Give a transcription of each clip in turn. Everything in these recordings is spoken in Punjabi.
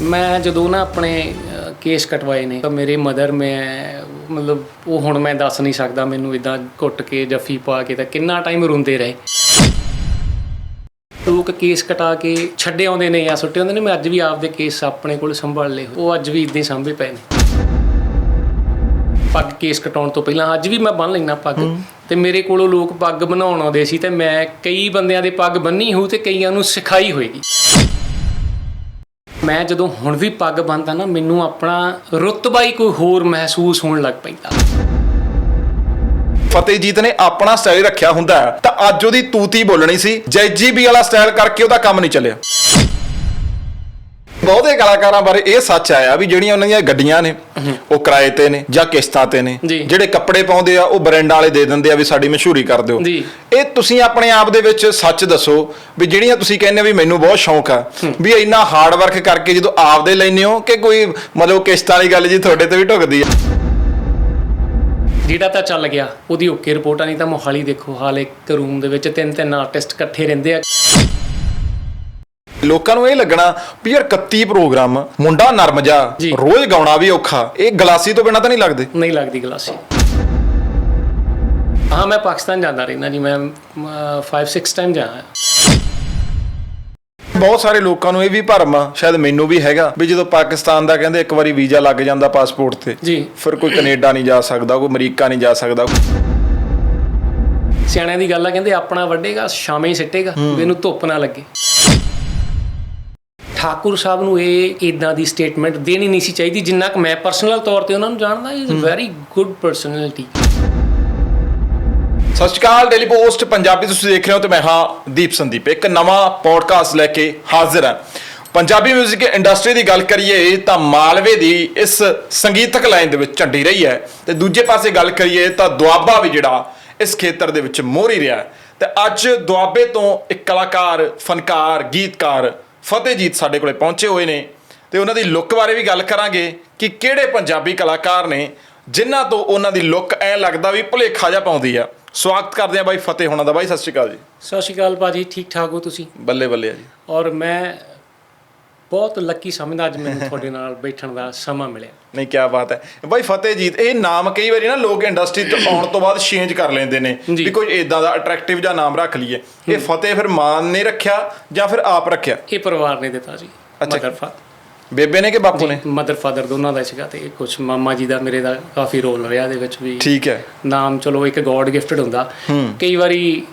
ਮੈਂ ਜਦੋਂ ਨਾ ਆਪਣੇ ਕੇਸ ਕਟਵਾਏ ਨੇ ਤਾਂ ਮੇਰੇ ਮਦਰ ਮੈਂ ਮਤਲਬ ਉਹ ਹੁਣ ਮੈਂ ਦੱਸ ਨਹੀਂ ਸਕਦਾ ਮੈਨੂੰ ਇਦਾਂ ਘੁੱਟ ਕੇ ਜੱਫੀ ਪਾ ਕੇ ਤਾਂ ਕਿੰਨਾ ਟਾਈਮ ਰੋਂਦੇ ਰਹੇ। ਲੋਕ ਕੇਸ ਕਟਾ ਕੇ ਛੱਡੇ ਆਉਂਦੇ ਨੇ ਜਾਂ ਸੁੱਟੇ ਆਉਂਦੇ ਨੇ ਮੈਂ ਅੱਜ ਵੀ ਆਪਦੇ ਕੇਸ ਆਪਣੇ ਕੋਲ ਸੰਭਾਲ ਲਏ। ਉਹ ਅੱਜ ਵੀ ਇਦਾਂ ਹੀ ਸਾਂਭੇ ਪਏ ਨੇ। ਪੱਗ ਕੇਸ ਕਟਾਉਣ ਤੋਂ ਪਹਿਲਾਂ ਅੱਜ ਵੀ ਮੈਂ ਬੰਨ ਲੈਣਾ ਪੱਗ। ਤੇ ਮੇਰੇ ਕੋਲੋਂ ਲੋਕ ਪੱਗ ਬਣਾਉਣ ਆਉਂਦੇ ਸੀ ਤੇ ਮੈਂ ਕਈ ਬੰਦਿਆਂ ਦੇ ਪੱਗ ਬੰਨੀ ਹੋਊ ਤੇ ਕਈਆਂ ਨੂੰ ਸਿਖਾਈ ਹੋਏਗੀ। ਮੈਂ ਜਦੋਂ ਹੁਣ ਵੀ ਪੱਗ ਬੰਨਦਾ ਨਾ ਮੈਨੂੰ ਆਪਣਾ ਰੁਤਬਾ ਹੀ ਕੋਈ ਹੋਰ ਮਹਿਸੂਸ ਹੋਣ ਲੱਗ ਪੈਂਦਾ। ਫਤਿਹਜੀਤ ਨੇ ਆਪਣਾ ਸਟਾਈਲ ਰੱਖਿਆ ਹੁੰਦਾ ਹੈ, ਤਾਂ ਅੱਜ ਉਹਦੀ ਤੂਤੀ ਬੋਲਣੀ ਸੀ। ਜੈਜੀ ਜੈਜੀਬੀ ਵਾਲਾ ਸਟਾਈਲ ਕਰਕੇ ਉਹਦਾ ਕੰਮ ਨਹੀਂ ਚੱਲਿਆ। ਬਹੁਤੇ ਕਲਾਕਾਰਾਂ ਬਾਰੇ ਇਹ ਸੱਚ ਆਇਆ ਵੀ ਜਿਹੜੀਆਂ ਉਹਨਾਂ ਦੀਆਂ ਗੱਡੀਆਂ ਨੇ ਉਹ ਕਿਰਾਏ ਤੇ ਨੇ ਜਾਂ ਕਿਸ਼ਤਾਂ ਤੇ ਨੇ ਜੀ। ਜਿਹੜੇ ਕੱਪੜੇ ਪਾਉਂਦੇ ਆ ਉਹ ਬ੍ਰਾਂਡਾਂ ਵਾਲੇ ਦੇ ਦਿੰਦੇ ਆ ਵੀ ਸਾਡੀ ਮਸ਼ਹੂਰੀ ਕਰ ਦਿਓ। ਜੀ। ਇਹ ਤੁਸੀਂ ਆਪਣੇ ਆਪ ਦੇ ਵਿੱਚ ਸੱਚ ਦੱਸੋ ਵੀ ਜਿਹੜੀਆਂ ਤੁਸੀਂ ਕਹਿੰਦੇ ਹੋ ਵੀ ਮੈਨੂੰ ਬਹੁਤ ਸ਼ੌਂਕ ਆ ਵੀ ਇੰਨਾ ਹਾਰਡ ਵਰਕ ਕਰਕੇ ਜਦੋਂ ਆਪਦੇ ਲੈਨੇ ਹੋ ਕਿ ਕੋਈ ਮਤਲਬ ਕਿਸ਼ਤਾਂ ਵਾਲੀ ਗੱਲ ਜੀ ਤੁਹਾਡੇ ਤੇ ਵੀ ਢੁਕਦੀ ਆ? ਜਿਹੜਾ ਤਾਂ ਚੱਲ ਗਿਆ ਉਹਦੀ ਓਕੇ ਰਿਪੋਰਟਾਂ ਨਹੀਂ ਤਾਂ ਮੋਹਾਲੀ ਦੇਖੋ ਹਾਲ ਇੱਕ ਰੂਮ ਦੇ ਵਿੱਚ ਤਿੰਨ ਤਿੰਨ ਆਰਟਿਸਟ ਇਕੱਠੇ ਰਹਿੰਦੇ ਆ। ਲੋਕਾਂ ਨੂੰ ਇਹ ਲੱਗਣਾ ਵੀ ਯਾਰ 31 ਪ੍ਰੋਗਰਾਮ ਮੁੰਡਾ ਨਰਮ ਜਾ ਜੀ। ਰੋਜ਼ ਗਾਉਣਾ ਵੀ ਔਖਾ। ਇਹ ਗਲਾਸੀ ਤੋਂ ਬਿਨਾਂ ਤਾਂ ਨਹੀਂ ਲੱਗਦੇ। ਨਹੀਂ ਲੱਗਦੀ ਗਲਾਸੀ। ਹਾਂ ਮੈਂ ਪਾਕਿਸਤਾਨ ਜਾਂਦਾ ਰਹਿਣਾ ਜੀ ਮੈਂ 5 6 ਟਾਈਮ ਜਾਇਆ ਬਹੁਤ ਸਾਰੇ ਲੋਕਾਂ ਨੂੰ ਇਹ ਵੀ ਭਰਮ ਆ ਸ਼ਾਇਦ ਮੈਨੂੰ ਵੀ ਹੈਗਾ ਵੀ ਜਦੋਂ ਪਾਕਿਸਤਾਨ ਦਾ ਕਹਿੰਦੇ ਇੱਕ ਵਾਰੀ ਵੀਜ਼ਾ ਲੱਗ ਜਾਂਦਾ ਪਾਸਪੋਰਟ ਤੇ ਜੀ। ਫਿਰ ਕੋਈ ਕੈਨੇਡਾ ਨਹੀਂ ਜਾ ਸਕਦਾ ਕੋਈ ਅਮਰੀਕਾ ਨਹੀਂ ਜਾ ਸਕਦਾ। ਸਿਆਣਿਆਂ ਦੀ ਗੱਲ ਆ ਕਹਿੰਦੇ ਆਪਣਾ ਵੱਡੇਗਾ ਸ਼ਾਮੇ ਹੀ ਸਿੱਟੇਗਾ ਇਹਨੂੰ ਧੁੱਪ ਨਾ ਲੱਗੇ। ਠਾਕੁਰ ਸਾਹਿਬ ਨੂੰ ਇਹ ਇਦਾਂ ਦੀ ਸਟੇਟਮੈਂਟ ਦੇਣੀ ਨਹੀਂ ਸੀ ਚਾਹੀਦੀ ਜਿੰਨਾ ਕਿ ਮੈਂ ਪਰਸਨਲ ਤੌਰ ਤੇ ਉਹਨਾਂ ਨੂੰ ਜਾਣਦਾ ਇਜ਼ ਵੈਰੀ ਗੁੱਡ ਪਰਸਨੈਲਿਟੀ ਸਤਿ ਸ਼੍ਰੀ ਅਕਾਲ ਡੇਲੀ ਪੋਸਟ ਪੰਜਾਬੀ ਤੁਸੀਂ ਦੇਖ ਰਹੇ ਹੋ ਤੇ ਮੈਂ ਹਾਂ ਦੀਪ ਸੰਦੀਪ। ਇੱਕ ਨਵਾਂ ਪੋਡਕਾਸਟ ਲੈ ਕੇ ਹਾਜ਼ਰ ਹਾਂ। ਪੰਜਾਬੀ 뮤직 ਇੰਡਸਟਰੀ ਦੀ ਗੱਲ ਕਰੀਏ ਤਾਂ ਮਾਲਵੇ ਦੀ ਇਸ ਸੰਗੀਤਕ ਲਾਈਨ ਦੇ ਵਿੱਚ ਝੰਡੀ ਰਹੀ ਹੈ। ਤੇ ਦੂਜੇ ਪਾਸੇ ਗੱਲ ਕਰੀਏ ਤਾਂ ਦੁਆਬਾ ਵੀ ਜਿਹੜਾ ਇਸ ਖੇਤਰ ਦੇ ਵਿੱਚ ਮੋਹਰੀ ਰਿਹਾ ਹੈ। ਤੇ ਅੱਜ ਦੁਆਬੇ ਤੋਂ ਇੱਕ ਕਲਾਕਾਰ ਫਨਕਾਰ ਗੀਤਕਾਰ ਫਤਿਹਜੀਤ ਸਾਡੇ ਕੋਲੇ ਪਹੁੰਚੇ ਹੋਏ ਨੇ ਤੇ ਉਹਨਾਂ ਦੀ ਲੁੱਕ ਬਾਰੇ ਵੀ ਗੱਲ ਕਰਾਂਗੇ ਕਿ ਕਿਹੜੇ ਪੰਜਾਬੀ ਕਲਾਕਾਰ ਨੇ ਜਿਨ੍ਹਾਂ ਤੋਂ ਉਹਨਾਂ ਦੀ ਲੁੱਕ ਐ ਲੱਗਦਾ ਵੀ ਭੁਲੇਖਾ ਜਿਹਾ ਪਾਉਂਦੀ ਆ। ਸਵਾਗਤ ਕਰਦੇ ਆ ਬਾਈ ਫਤਿਹ ਹੋਣਾ ਦਾ। ਬਾਈ ਸਤਿ ਸ਼੍ਰੀ ਅਕਾਲ ਜੀ। ਸਤਿ ਸ਼੍ਰੀ ਅਕਾਲ ਭਾਜੀ ਠੀਕ ਠਾਕ ਹੋ ਤੁਸੀਂ? ਬੱਲੇ ਬੱਲੇ ਆ ਜੀ। ਔਰ ਮੈਂ ਬਹੁਤ ਲੱਕੀ ਸਮਝਦਾ ਅੱਜ ਮੈਨੂੰ ਤੁਹਾਡੇ ਨਾਲ ਬੈਠਣ ਦਾ ਸਮਾਂ ਮਿਲਿਆ। ਨਹੀਂ ਕੀ ਬਾਤ ਹੈ। ਬਾਈ ਫਤਿਹਜੀਤ ਇਹ ਨਾਮ ਕਈ ਵਾਰੀ ਨਾ ਲੋਕ ਇੰਡਸਟਰੀ ਤੋਂ ਆਉਣ ਤੋਂ ਬਾਅਦ ਚੇਂਜ ਕਰ ਲੈਂਦੇ ਨੇ। ਵੀ ਕੋਈ ਇਦਾਂ ਦਾ ਅਟਰੈਕਟਿਵ ਜਿਹਾ ਨਾਮ ਰੱਖ ਲਈਏ। ਇਹ ਫਤਿਹ ਫਿਰ ਮਾਨ ਨੇ ਰੱਖਿਆ ਜਾਂ ਫਿਰ ਆਪ ਰੱਖਿਆ? ਇਹ ਪਰਿਵਾਰ ਨੇ ਦਿੱਤਾ ਜੀ ਅੱਛਾ। ਮਦਰ ਫਾਦਰ ਬੇਬੇ ਨੇ ਕਿ ਬਾਪੂ ਨੇ? ਮਦਰ ਫਾਦਰ ਦੋਨਾਂ ਦਾ ਸੀਗਾ ਤੇ ਕੁਝ ਮਾਮਾ ਜੀ ਦਾ ਮੇਰੇ ਦਾ ਕਾਫੀ ਰੋਲ ਰਿਹਾ ਇਹਦੇ ਵਿੱਚ ਵੀ। ਠੀਕ ਹੈ। ਨਾਮ ਚਲੋ ਇੱਕ ਗੋਡ ਗਿਫਟਡ ਹੁੰਦਾ। ਕਈ ਵਾਰੀ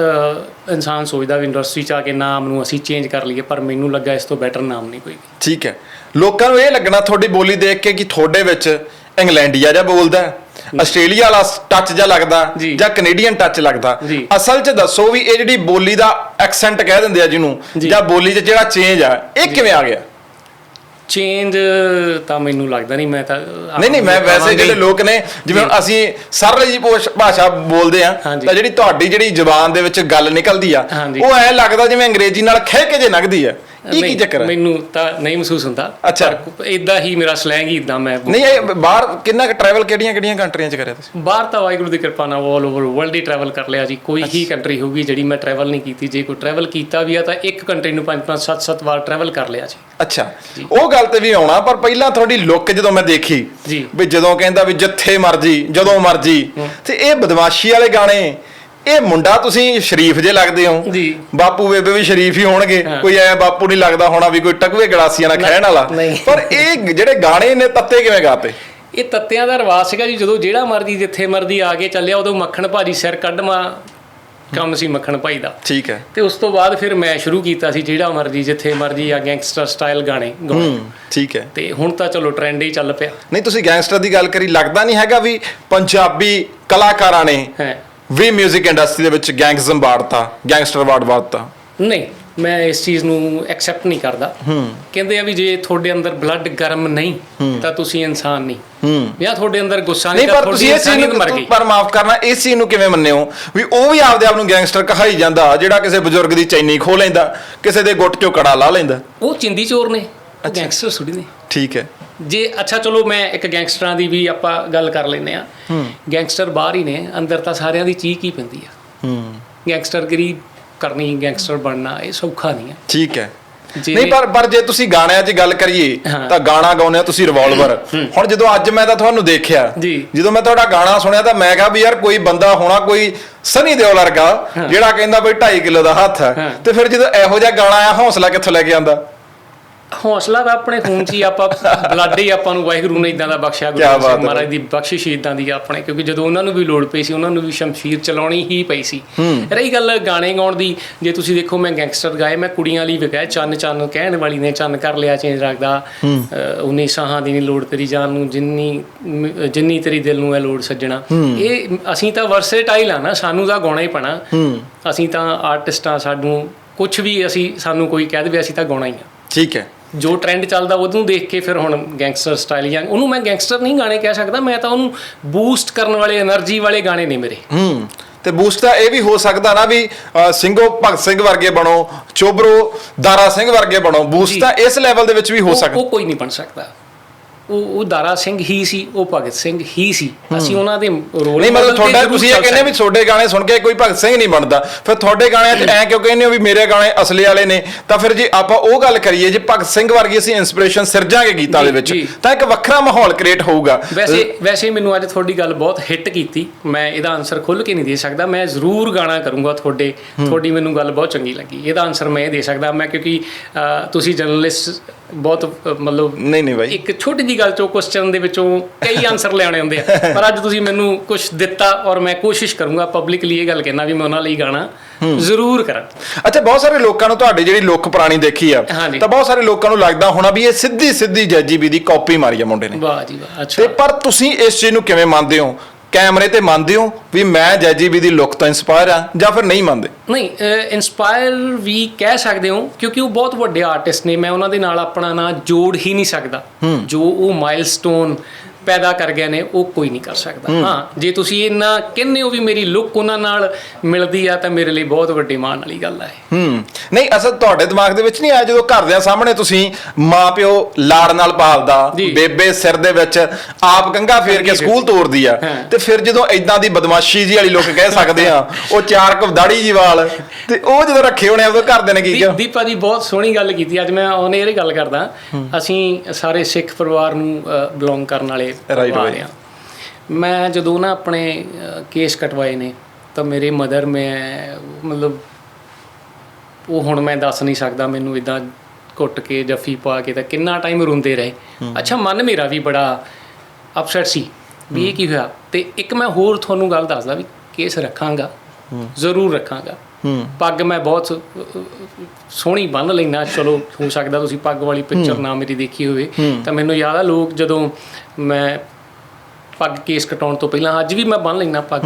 ਇਨਸਾਨ ਸੋਚਦਾ ਵੀ ਇੰਡਸਟਰੀ ਚ ਆ ਕੇ ਨਾਮ ਨੂੰ ਅਸੀਂ ਚੇਂਜ ਕਰ ਲਈਏ ਪਰ ਮੈਨੂੰ ਲੱਗਾ ਇਸ ਤੋਂ ਬੈਟਰ ਨਾਮ ਨਹੀਂ ਕੋਈ ਠੀਕ ਹੈ ਲੋਕਾਂ ਨੂੰ ਇਹ ਲੱਗਣਾ ਤੁਹਾਡੀ ਬੋਲੀ ਦੇਖ ਕੇ ਕਿ ਤੁਹਾਡੇ ਵਿੱਚ ਇੰਗਲੈਂਡੀਆ ਜਿਹਾ ਬੋਲਦਾ ਆਸਟ੍ਰੇਲੀਆ ਵਾਲਾ ਟੱਚ ਜਿਹਾ ਲੱਗਦਾ ਜੀ। ਕੈਨੇਡੀਅਨ ਟੱਚ ਲੱਗਦਾ। ਅਸਲ 'ਚ ਦੱਸੋ ਵੀ ਇਹ ਜਿਹੜੀ ਬੋਲੀ ਦਾ ਐਕਸੈਂਟ ਕਹਿ ਦਿੰਦੇ ਆ ਜਿਹਨੂੰ। ਜਾਂ ਬੋਲੀ 'ਚ ਜਿਹੜਾ ਚੇਂਜ ਆ ਇਹ ਕਿਵੇਂ ਆ ਗਿਆ ਚੇਂਜ ਤਾਂ ਮੈਨੂੰ ਲੱਗਦਾ ਨਹੀਂ ਮੈਂ ਤਾਂ ਨਹੀਂ ਨਹੀਂ ਮੈਂ ਵੈਸੇ ਜਿਹੜੇ ਲੋਕ ਨੇ ਜਿਵੇਂ ਹੁਣ ਅਸੀਂ ਸਰਲ ਜੀ ਪੋਸ਼- ਭਾਸ਼ਾ ਬੋਲਦੇ ਆ ਹਾਂਜੀ। ਤਾਂ ਜਿਹੜੀ ਤੁਹਾਡੀ ਜਿਹੜੀ ਜ਼ੁਬਾਨ ਦੇ ਵਿੱਚ ਗੱਲ ਨਿਕਲਦੀ ਆ ਹਾਂਜੀ। ਉਹ ਐ ਲੱਗਦਾ ਜਿਵੇਂ ਅੰਗਰੇਜ਼ੀ ਨਾਲ ਖਹਿ ਕੇ ਜੇ ਲੰਘਦੀ ਆ ਇਹ ਕੀ ਚੱਕਰ ਹੈ? ਮੈਨੂੰ ਤਾਂ ਨਹੀਂ ਮਹਿਸੂਸ ਹੁੰਦਾ ਅੱਛਾ। ਇਦਾਂ ਹੀ ਮੇਰਾ ਸਲੈਂਗ ਹੀ ਇਦਾਂ ਮੈਂ ਨਹੀਂ ਇਹ ਬਾਹਰ ਕਿੰਨਾ ਕੁ ਟਰੈਵਲ ਕਿਹੜੀਆਂ ਕਿਹੜੀਆਂ ਕੰਟਰੀਆਂ 'ਚ ਕਰਿਆ ਤੁਸੀਂ? ਬਾਹਰ ਤਾਂ ਵਾਹਿਗੁਰੂ ਦੀ ਕਿਰਪਾ ਨਾਲ ਆਲ ਓਵਰ ਵਰਲਡ ਹੀ ਟਰੈਵਲ ਕਰ ਲਿਆ ਜੀ। ਕੋਈ ਹੀ ਕੰਟਰੀ ਹੋਊਗੀ ਜਿਹੜੀ ਮੈਂ ਟਰੈਵਲ ਨਹੀਂ ਕੀਤੀ। ਜੇ ਕੋਈ ਟਰੈਵਲ ਕੀਤਾ ਵੀ ਆ ਤਾਂ ਇੱਕ ਕੰਟਰੀ ਨੂੰ ਪੰਜ ਪੰਜ ਸੱਤ ਸੱਤ ਵਾਰ ਟਰੈਵਲ ਕਰ ਲਿਆ ਜੀ। ਅੱਛਾ। ਉਹ ਗੱਲ ਤੇ ਵੀ ਆਉਣਾ ਪਰ ਪਹਿਲਾਂ ਤੁਹਾਡੀ ਲੁੱਕ ਜਦੋਂ ਮੈਂ ਦੇਖੀ। ਵੀ ਜਦੋਂ ਕਹਿੰਦਾ ਵੀ ਜਿੱਥੇ ਮਰਜ਼ੀ ਜਦੋਂ ਮਰਜ਼ੀ ਤੇ ਇਹ ਬਦਮਾਸ਼ੀ ਵਾਲੇ ਗਾਣੇ ਇਹ ਮੁੰਡਾ ਤੁਸੀਂ ਸ਼ਰੀਫ ਜੇ ਲੱਗਦੇ ਹੋ। ਜੀ। ਬਾਪੂ ਬੇਬੇ ਵੀ ਸ਼ਰੀਫ ਹੀ ਹੋਣਗੇ। ਕੋਈ ਐ ਬਾਪੂ ਨਹੀਂ ਲੱਗਦਾ ਹੋਣਾ ਵੀ ਕੋਈ ਟਕਵੇ ਗਲਾਸੀਆਂ ਨਾਲ ਖਹਿਣ ਵਾਲਾ। ਪਰ ਇਹ ਜਿਹੜੇ ਗਾਣੇ ਨੇ ਤੱਤੇ ਕਿਵੇਂ ਗਾਤੇ? ਇਹ ਤੱਤਿਆਂ ਦਾ ਰਿਵਾਜ ਸੀਗਾ ਜੀ ਜਦੋਂ ਜਿਹੜਾ ਮਰਜ਼ੀ ਜਿੱਥੇ ਮਰਜ਼ੀ ਆ ਕੇ ਚੱਲਿਆ ਉਦੋਂ ਮੱਖਣ ਭਾਜੀ ਸਿਰ ਕੱਢਵਾ ਕੰਮ ਸੀ ਮੱਖਣ ਭਾਈ ਦਾ। ਠੀਕ ਹੈ। ਤੇ ਉਸ ਤੋਂ ਬਾਅਦ ਫਿਰ ਮੈਂ ਸ਼ੁਰੂ ਕੀਤਾ ਸੀ ਜਿਹੜਾ ਮਰਜ਼ੀ ਜਿੱਥੇ ਮਰਜ਼ੀ ਆ ਗੈਂਗਸਟਰ ਸਟਾਈਲ ਗਾਣੇ ਗਾਉਣੇ। ਠੀਕ ਹੈ। ਤੇ ਹੁਣ ਤਾਂ ਚਲੋ ਟ੍ਰੈਂਡ ਹੀ ਚੱਲ ਪਿਆ। ਨਹੀਂ ਤੁਸੀਂ ਗੈਂਗਸਟਰ ਦੀ ਗੱਲ ਕਰੀ ਲੱਗਦਾ ਨਹੀਂ ਹੈਗਾ ਵੀ ਪੰਜਾਬੀ ਕਲਾਕਾਰਾਂ ਨੇ ਵੀ 뮤직 ਇੰਡਸਟਰੀ ਦੇ ਵਿੱਚ ਗੈਂਗਜ਼ਮ ਵਾੜਤਾ ਗੈਂਗਸਟਰ ਵਾਰਡ ਵਾੜਤਾ ਨਹੀਂ ਮੈਂ ਇਸ ਚੀਜ਼ ਨੂੰ ਐਕਸੈਪਟ ਨਹੀਂ ਕਰਦਾ। ਕਹਿੰਦੇ ਆ ਵੀ ਜੇ ਤੁਹਾਡੇ ਅੰਦਰ ਬਲੱਡ ਗਰਮ ਨਹੀਂ ਤਾਂ ਤੁਸੀਂ ਇਨਸਾਨ ਨਹੀਂ। ਹੂੰ। ਜਾਂ ਤੁਹਾਡੇ ਅੰਦਰ ਗੁੱਸਾ ਨਹੀਂ ਤਾਂ ਤੁਸੀਂ ਇਸ ਚੀਜ਼ ਮਰ ਨੂੰ ਗਈ। ਪਰ ਮਾਫ ਕਰਨਾ ਇਸ ਚੀਜ਼ ਨੂੰ ਕਿਵੇਂ ਮੰਨਿਓ? ਵੀ ਉਹ ਵੀ ਆਪਦੇ ਆਪ ਨੂੰ ਗੈਂਗਸਟਰ ਕਹਾਈ ਜਾਂਦਾ ਜਿਹੜਾ ਕਿਸੇ ਬਜ਼ੁਰਗ ਦੀ ਚੈਨੀ ਖੋ ਲੈਂਦਾ ਕਿਸੇ ਦੇ ਗੁੱਟ ਚੋਂ ਕੜਾ ਲਾ ਲੈਂਦਾ। ਉਹ ਚਿੰਦੀ ਚੋਰ ਨੇ ਗੈਂਗਸਟਰ ਸੁੜੀ ਨੇ। ਠੀਕ ਹੈ। ਜੇ ਅੱਛਾ ਚਲੋ ਮੈਂ ਇੱਕ ਗੈਂਗਸਟਰਾਂ ਦੀ ਵੀ ਆਪਾਂ ਗੱਲ ਕਰ ਲੈਨੇ ਆ ਗੈਂਗਸਟਰ ਬਾਹਰ ਹੀ ਨੇ ਅੰਦਰ ਤਾਂ ਸਾਰਿਆਂ ਦੀ ਚੀਕ ਹੀ ਪੈਂਦੀ ਆ। ਹੂੰ। ਗੈਂਗਸਟਰਗਰੀ ਕਰਨੀ ਗੈਂਗਸਟਰ ਬਣਨਾ ਇਹ ਸੌਖਾ ਨਹੀਂ ਹੈ ਠੀਕ ਹੈ। ਨਹੀਂ ਪਰ ਪਰ ਜੇ ਤੁਸੀਂ ਗਾਣਿਆਂ 'ਚ ਗੱਲ ਕਰੀਏ। ਤਾਂ ਗਾਣਾ ਗਾਉਂਦੇ ਹੋ ਤੁਸੀਂ ਰਿਵਾਲਵਰ ਹੁਣ ਜਦੋਂ ਅੱਜ ਮੈਂ ਤਾਂ ਤੁਹਾਨੂੰ ਦੇਖਿਆ। ਜਦੋਂ ਮੈਂ ਤੁਹਾਡਾ ਗਾਣਾ ਸੁਣਿਆ ਤਾਂ ਮੈਂ ਕਿਹਾ ਵੀ ਯਾਰ ਕੋਈ ਬੰਦਾ ਹੋਣਾ ਕੋਈ ਸਨੀ ਦਿਓਲ ਵਰਗਾ ਜਿਹੜਾ ਕਹਿੰਦਾ ਬਈ 2.5 ਕਿਲੋ ਦਾ ਹੱਥ। ਤੇ ਫਿਰ ਜਦੋਂ ਇਹੋ ਜਿਹਾ ਗਾਣਾ ਆਇਆ ਹੌਸਲਾ ਕਿੱਥੋਂ ਲੈ ਕੇ ਆਂਦਾ ਹੌਸਲਾ ਤਾਂ ਆਪਣੇ ਖੂਨ 'ਚ ਹੀ ਆਪਾਂ ਬਲੱਡ ਹੀ ਆਪਾਂ ਨੂੰ ਵਾਹਿਗੁਰੂ ਨੇ ਇਦਾਂ ਦਾ ਬਖਸ਼ਿਆ ਗੁਰੂ ਸਿੰਘ। ਮਹਾਰਾਜ ਦੀ ਬਖਸ਼ਿਸ਼ ਇਦਾਂ ਦੀ ਆਪਣੇ ਕਿਉਂਕਿ ਜਦੋਂ ਉਹਨਾਂ ਨੂੰ ਵੀ ਲੋੜ ਪਈ ਸੀ ਉਹਨਾਂ ਨੂੰ ਵੀ ਸ਼ਮਸ਼ੀਰ ਚਲਾਉਣੀ ਹੀ ਪਈ ਸੀ। ਰਹੀ ਗੱਲ ਗਾਣੇ ਗਾਉਣ ਦੀ ਜੇ ਤੁਸੀਂ ਦੇਖੋ ਮੈਂ ਗੈਂਗਸਟਰ ਗਾਏ ਮੈਂ ਕੁੜੀਆਂ ਲਈ ਵੀ ਗਾਏ ਚੰਨ ਚੰਨ ਕਹਿਣ ਵਾਲੀ ਨੇ ਚੰਨ ਕਰ ਲਿਆ ਚੇਂਜ ਰੱਖਦਾ। ਉਨੀ ਸਾਹਾਂ ਦੀ ਨਹੀਂ ਲੋੜ ਤੇਰੀ ਜਾਨ ਨੂੰ ਜਿੰਨੀ ਜਿੰਨੀ ਤੇਰੀ ਦਿਲ ਨੂੰ ਹੈ ਲੋੜ ਸੱਜਣਾ। ਇਹ ਅਸੀਂ ਤਾਂ ਵਰਸੇਟਾਈਲ ਆ ਨਾ ਸਾਨੂੰ ਤਾਂ ਗਾਉਣਾ ਹੀ ਪੈਣਾ। ਅਸੀਂ ਤਾਂ ਆਰਟਿਸਟਾਂ ਸਾਨੂੰ ਕੁਝ ਵੀ ਅਸੀਂ ਸਾਨੂੰ ਕੋਈ ਕਹਿ ਦੇਵੇ ਅਸੀਂ ਤਾਂ ਗਾਉਣਾ ਹੀ ਆ। ਠੀਕ ਹੈ। ਜੋ ਟ੍ਰੈਂਡ ਚੱਲਦਾ ਉਹਨੂੰ ਦੇਖ ਕੇ ਫਿਰ ਹੁਣ ਗੈਂਗਸਟਰ ਸਟਾਈਲ ਜਾਂ ਉਹਨੂੰ ਮੈਂ ਗੈਂਗਸਟਰ ਨਹੀਂ ਗਾਣੇ ਕਹਿ ਸਕਦਾ ਮੈਂ ਤਾਂ ਉਹਨੂੰ ਬੂਸਟ ਕਰਨ ਵਾਲੇ એનર્ਜੀ ਵਾਲੇ ਗਾਣੇ ਨੇ ਮੇਰੇ। ਹੂੰ ਤੇ ਬੂਸਟ ਤਾਂ ਇਹ ਵੀ ਹੋ ਸਕਦਾ ਨਾ ਵੀ ਸਿੰਘੋ ਭਗਤ ਸਿੰਘ ਵਰਗੇ ਬਣੋ ਚੋਬਰੋ ਦਾਰਾ ਸਿੰਘ ਵਰਗੇ ਬਣੋ ਬੂਸਟ ਤਾਂ ਇਸ ਲੈਵਲ ਦੇ ਵਿੱਚ ਵੀ ਹੋ ਸਕਦਾ। ਉਹ ਕੋਈ ਨਹੀਂ ਬਣ ਸਕਦਾ। ਉਹ ਉਹ ਦਾਰਾ ਸਿੰਘ ਹੀ ਸੀ ਉਹ ਭਗਤ ਸਿੰਘ ਹੀ ਸੀ। ਅਸੀਂ ਉਹਨਾਂ ਦੇ ਰੋਲ ਨਹੀਂ ਮਤਲਬ ਤੁਹਾਡਾ ਤੁਸੀਂ ਇਹ ਕਹਿੰਦੇ ਵੀ ਤੁਹਾਡੇ ਗਾਣੇ ਸੁਣ ਕੇ ਕੋਈ ਭਗਤ ਸਿੰਘ ਨਹੀਂ ਬਣਦਾ। ਫਿਰ ਤੁਹਾਡੇ ਗਾਣਿਆਂ 'ਚ ਐ ਕਿਉਂ ਕਹਿੰਦੇ ਹੋ ਵੀ ਮੇਰੇ ਗਾਣੇ ਅਸਲੀ ਵਾਲੇ ਨੇ? ਤਾਂ ਫਿਰ ਜੇ ਆਪਾਂ ਉਹ ਗੱਲ ਕਰੀਏ ਜੇ ਭਗਤ ਸਿੰਘ ਵਰਗੀ ਅਸੀਂ ਇਨਸਪੀਰੇਸ਼ਨ ਸਿਰਜਾਂਗੇ ਗੀਤਾਂ ਦੇ ਵਿੱਚ। ਤਾਂ ਇੱਕ ਵੱਖਰਾ ਮਾਹੌਲ ਕ੍ਰੀਏਟ ਹੋਊਗਾ। ਵੈਸੇ ਵੈਸੇ ਮੈਨੂੰ ਅੱਜ ਤੁਹਾਡੀ ਗੱਲ ਬਹੁਤ ਹਿੱਟ ਕੀਤੀ। ਮੈਂ ਇਹਦਾ ਆਨਸਰ ਖੁੱਲ ਕੇ ਨਹੀਂ ਦੇ ਸਕਦਾ। ਮੈਂ ਜ਼ਰੂਰ ਗਾਣਾ ਕਰੂੰਗਾ ਤੁਹਾਡੇ ਤੁਹਾਡੀ ਮੈਨੂੰ ਗੱਲ ਬਹੁਤ ਚੰਗੀ ਲੱਗੀ। ਇਹਦਾ ਆਨਸਰ ਮੈਂ ਇਹ ਦੇ ਸਕਦਾ। ਮੈਂ ਕਿਉਂਕਿ ਤੁਸੀਂ ਜਰਨਲਿਸਟ ਬਹੁਤ ਮਤਲਬ ਨਹੀਂ ਨਹੀਂ ਬਾਈ। ਇੱਕ ਛੋਟੀ ਜੀ ਗੱਲ ਚੋਂ ਕੁਐਸਚਨ ਦੇ ਵਿੱਚੋਂ ਕਈ ਆਨਸਰ ਲੈਣੇ ਹੁੰਦੇ ਆ। ਪਰ ਅੱਜ ਤੁਸੀਂ ਮੈਨੂੰ ਕੁਝ ਦਿੱਤਾ ਔਰ ਮੈਂ ਕੋਸ਼ਿਸ਼ ਕਰੂੰਗਾ ਪਬਲਿਕਲੀ ਇਹ ਗੱਲ ਕਹਿਣਾ ਵੀ ਮੈਂ ਉਹਨਾਂ ਲਈ ਗਾਣਾ ਜ਼ਰੂਰ ਕਰਾਂ। ਅੱਛਾ ਬਹੁਤ ਸਾਰੇ ਲੋਕਾਂ ਨੂੰ ਤੁਹਾਡੀ ਜਿਹੜੀ ਲੁੱਕ ਪੁਰਾਣੀ ਦੇਖੀ ਆ। ਤਾਂ ਬਹੁਤ ਸਾਰੇ ਲੋਕਾਂ ਨੂੰ ਲੱਗਦਾ ਹੋਣਾ ਵੀ ਇਹ ਸਿੱਧੀ ਸਿੱਧੀ ਜੈਜੀਬੀ ਦੀ ਕਾਪੀ ਮਾਰੀ ਆ ਮੁੰਡੇ ਨੇ। ਵਾਹ ਜੀ ਵਾਹ ਅੱਛਾ। ਤੇ ਪਰ ਤੁਸੀਂ ਇਸ ਚੀਜ਼ ਨੂੰ ਕਿਵੇਂ ਮੰਨਦੇ ਹੋ? ਕੈਮਰੇ ਤੇ ਮੰਨਦੇ ਹੋ ਵੀ ਮੈਂ ਜੈਜੀਬੀ ਦੀ ਲੁੱਕ ਤੋਂ ਇਨਸਪਾਇਰ ਆ ਜਾਂ ਫਿਰ ਨਹੀਂ ਮੰਨਦੇ? ਨਹੀਂ ਇਨਸਪਾਇਰ ਵੀ ਕਹਿ ਸਕਦੇ ਹੋ ਕਿਉਂਕਿ ਉਹ ਬਹੁਤ ਵੱਡੇ ਆਰਟਿਸਟ ਨੇ। ਮੈਂ ਉਹਨਾਂ ਦੇ ਨਾਲ ਆਪਣਾ ਨਾਂ ਜੋੜ ਹੀ ਨਹੀਂ ਸਕਦਾ। ਜੋ ਉਹ ਮਾਈਲਸਟੋਨ ਪੈਦਾ ਕਰ ਗਏ ਨੇ ਉਹ ਕੋਈ ਨਹੀਂ ਕਰ ਸਕਦਾ। ਹਾਂ। ਜੇ ਤੁਸੀਂ ਇੰਨਾ ਕਹਿੰਦੇ ਹੋ ਵੀ ਮੇਰੀ ਲੁੱਕ ਉਹਨਾਂ ਨਾਲ ਮਿਲਦੀ ਆ ਤਾਂ ਮੇਰੇ ਲਈ ਬਹੁਤ ਵੱਡੀ ਮਾਣ ਵਾਲੀ ਗੱਲ ਹੈ ਹੂੰ। ਨਹੀਂ ਅਸਲ ਤੁਹਾਡੇ ਦਿਮਾਗ ਦੇ ਵਿੱਚ ਨਹੀਂ ਆਇਆ ਜਦੋਂ ਘਰਦਿਆਂ ਸਾਹਮਣੇ ਤੁਸੀਂ ਮਾਪਿਓ ਲਾੜ ਨਾਲ ਪਾਲਦਾ। ਬੇਬੇ ਸਿਰ ਦੇ ਵਿੱਚ ਆਪ ਕੰਗਾ ਫੇਰ ਕੇ ਸਕੂਲ ਤੋਰਦੀ ਆ। ਤੇ ਫਿਰ ਜਦੋਂ ਇਦਾਂ ਦੀ ਬਦਮਾਸ਼ੀ ਜੀ ਵਾਲੀ ਲੋਕ ਕਹਿ ਸਕਦੇ ਆ ਉਹ ਚਾਰ ਕੁ ਦਾੜੀ ਜੀ ਵਾਲ ਤੇ ਉਹ ਜਦੋਂ ਰੱਖੇ ਹੋਣੇ ਉਦੋਂ ਘਰਦਿਆਂ ਨੇ ਕੀ ਦੀ- ਕਿਹਾ? ਦੀਪਾ ਜੀ ਬਹੁਤ ਸੋਹਣੀ ਗੱਲ ਕੀਤੀ। ਅੱਜ ਮੈਂ ਉਹਨੇ ਇਹ ਗੱਲ ਕਰਦਾ ਅਸੀਂ ਸਾਰੇ ਸਿੱਖ ਪਰਿਵਾਰ ਨੂੰ ਬਿਲੋਂਗ ਕਰਨ ਵਾਲੇ Right. ਆ ਮੈਂ ਜਦੋਂ ਨਾ ਆਪਣੇ ਕੇਸ ਕਟਵਾਏ ਨੇ ਤਾਂ ਮੇਰੇ ਮਦਰ ਮੈਂ ਮਤਲਬ ਉਹ ਹੁਣ ਮੈਂ ਦੱਸ ਨਹੀਂ ਸਕਦਾ ਮੈਨੂੰ ਇਦਾਂ ਘੁੱਟ ਕੇ ਜੱਫੀ ਪਾ ਕੇ ਤਾਂ ਕਿੰਨਾ ਟਾਈਮ ਰੋਂਦੇ ਰਹੇ। ਅੱਛਾ ਮਨ ਮੇਰਾ ਵੀ ਬੜਾ ਅਪਸੈਟ ਸੀ ਵੀ ਇਹ ਕੀ ਹੋਇਆ? ਤੇ ਇੱਕ ਮੈਂ ਹੋਰ ਤੁਹਾਨੂੰ ਗੱਲ ਦੱਸਦਾ ਵੀ ਕੇਸ ਰੱਖਾਂਗਾ ਜ਼ਰੂਰ ਰੱਖਾਂਗਾ। ਪੱਗ ਮੈਂ ਬਹੁਤ ਸੋਹਣੀ ਬੰਨ ਲੈਣਾ ਚਲੋ ਹੋ ਸਕਦਾ ਤੁਸੀਂ ਪੱਗ ਵਾਲੀ ਪਿਕਚਰ ਨਾ ਮੇਰੀ ਦੇਖੀ ਹੋਵੇ। ਤਾਂ ਮੈਨੂੰ ਯਾਦ ਆ ਲੋਕ ਜਦੋਂ ਮੈਂ ਪੱਗ ਕੇਸ ਕਟਾਉਣ ਤੋਂ ਪਹਿਲਾਂ ਅੱਜ ਵੀ ਮੈਂ ਬੰਨ ਲੈਣਾ ਪੱਗ।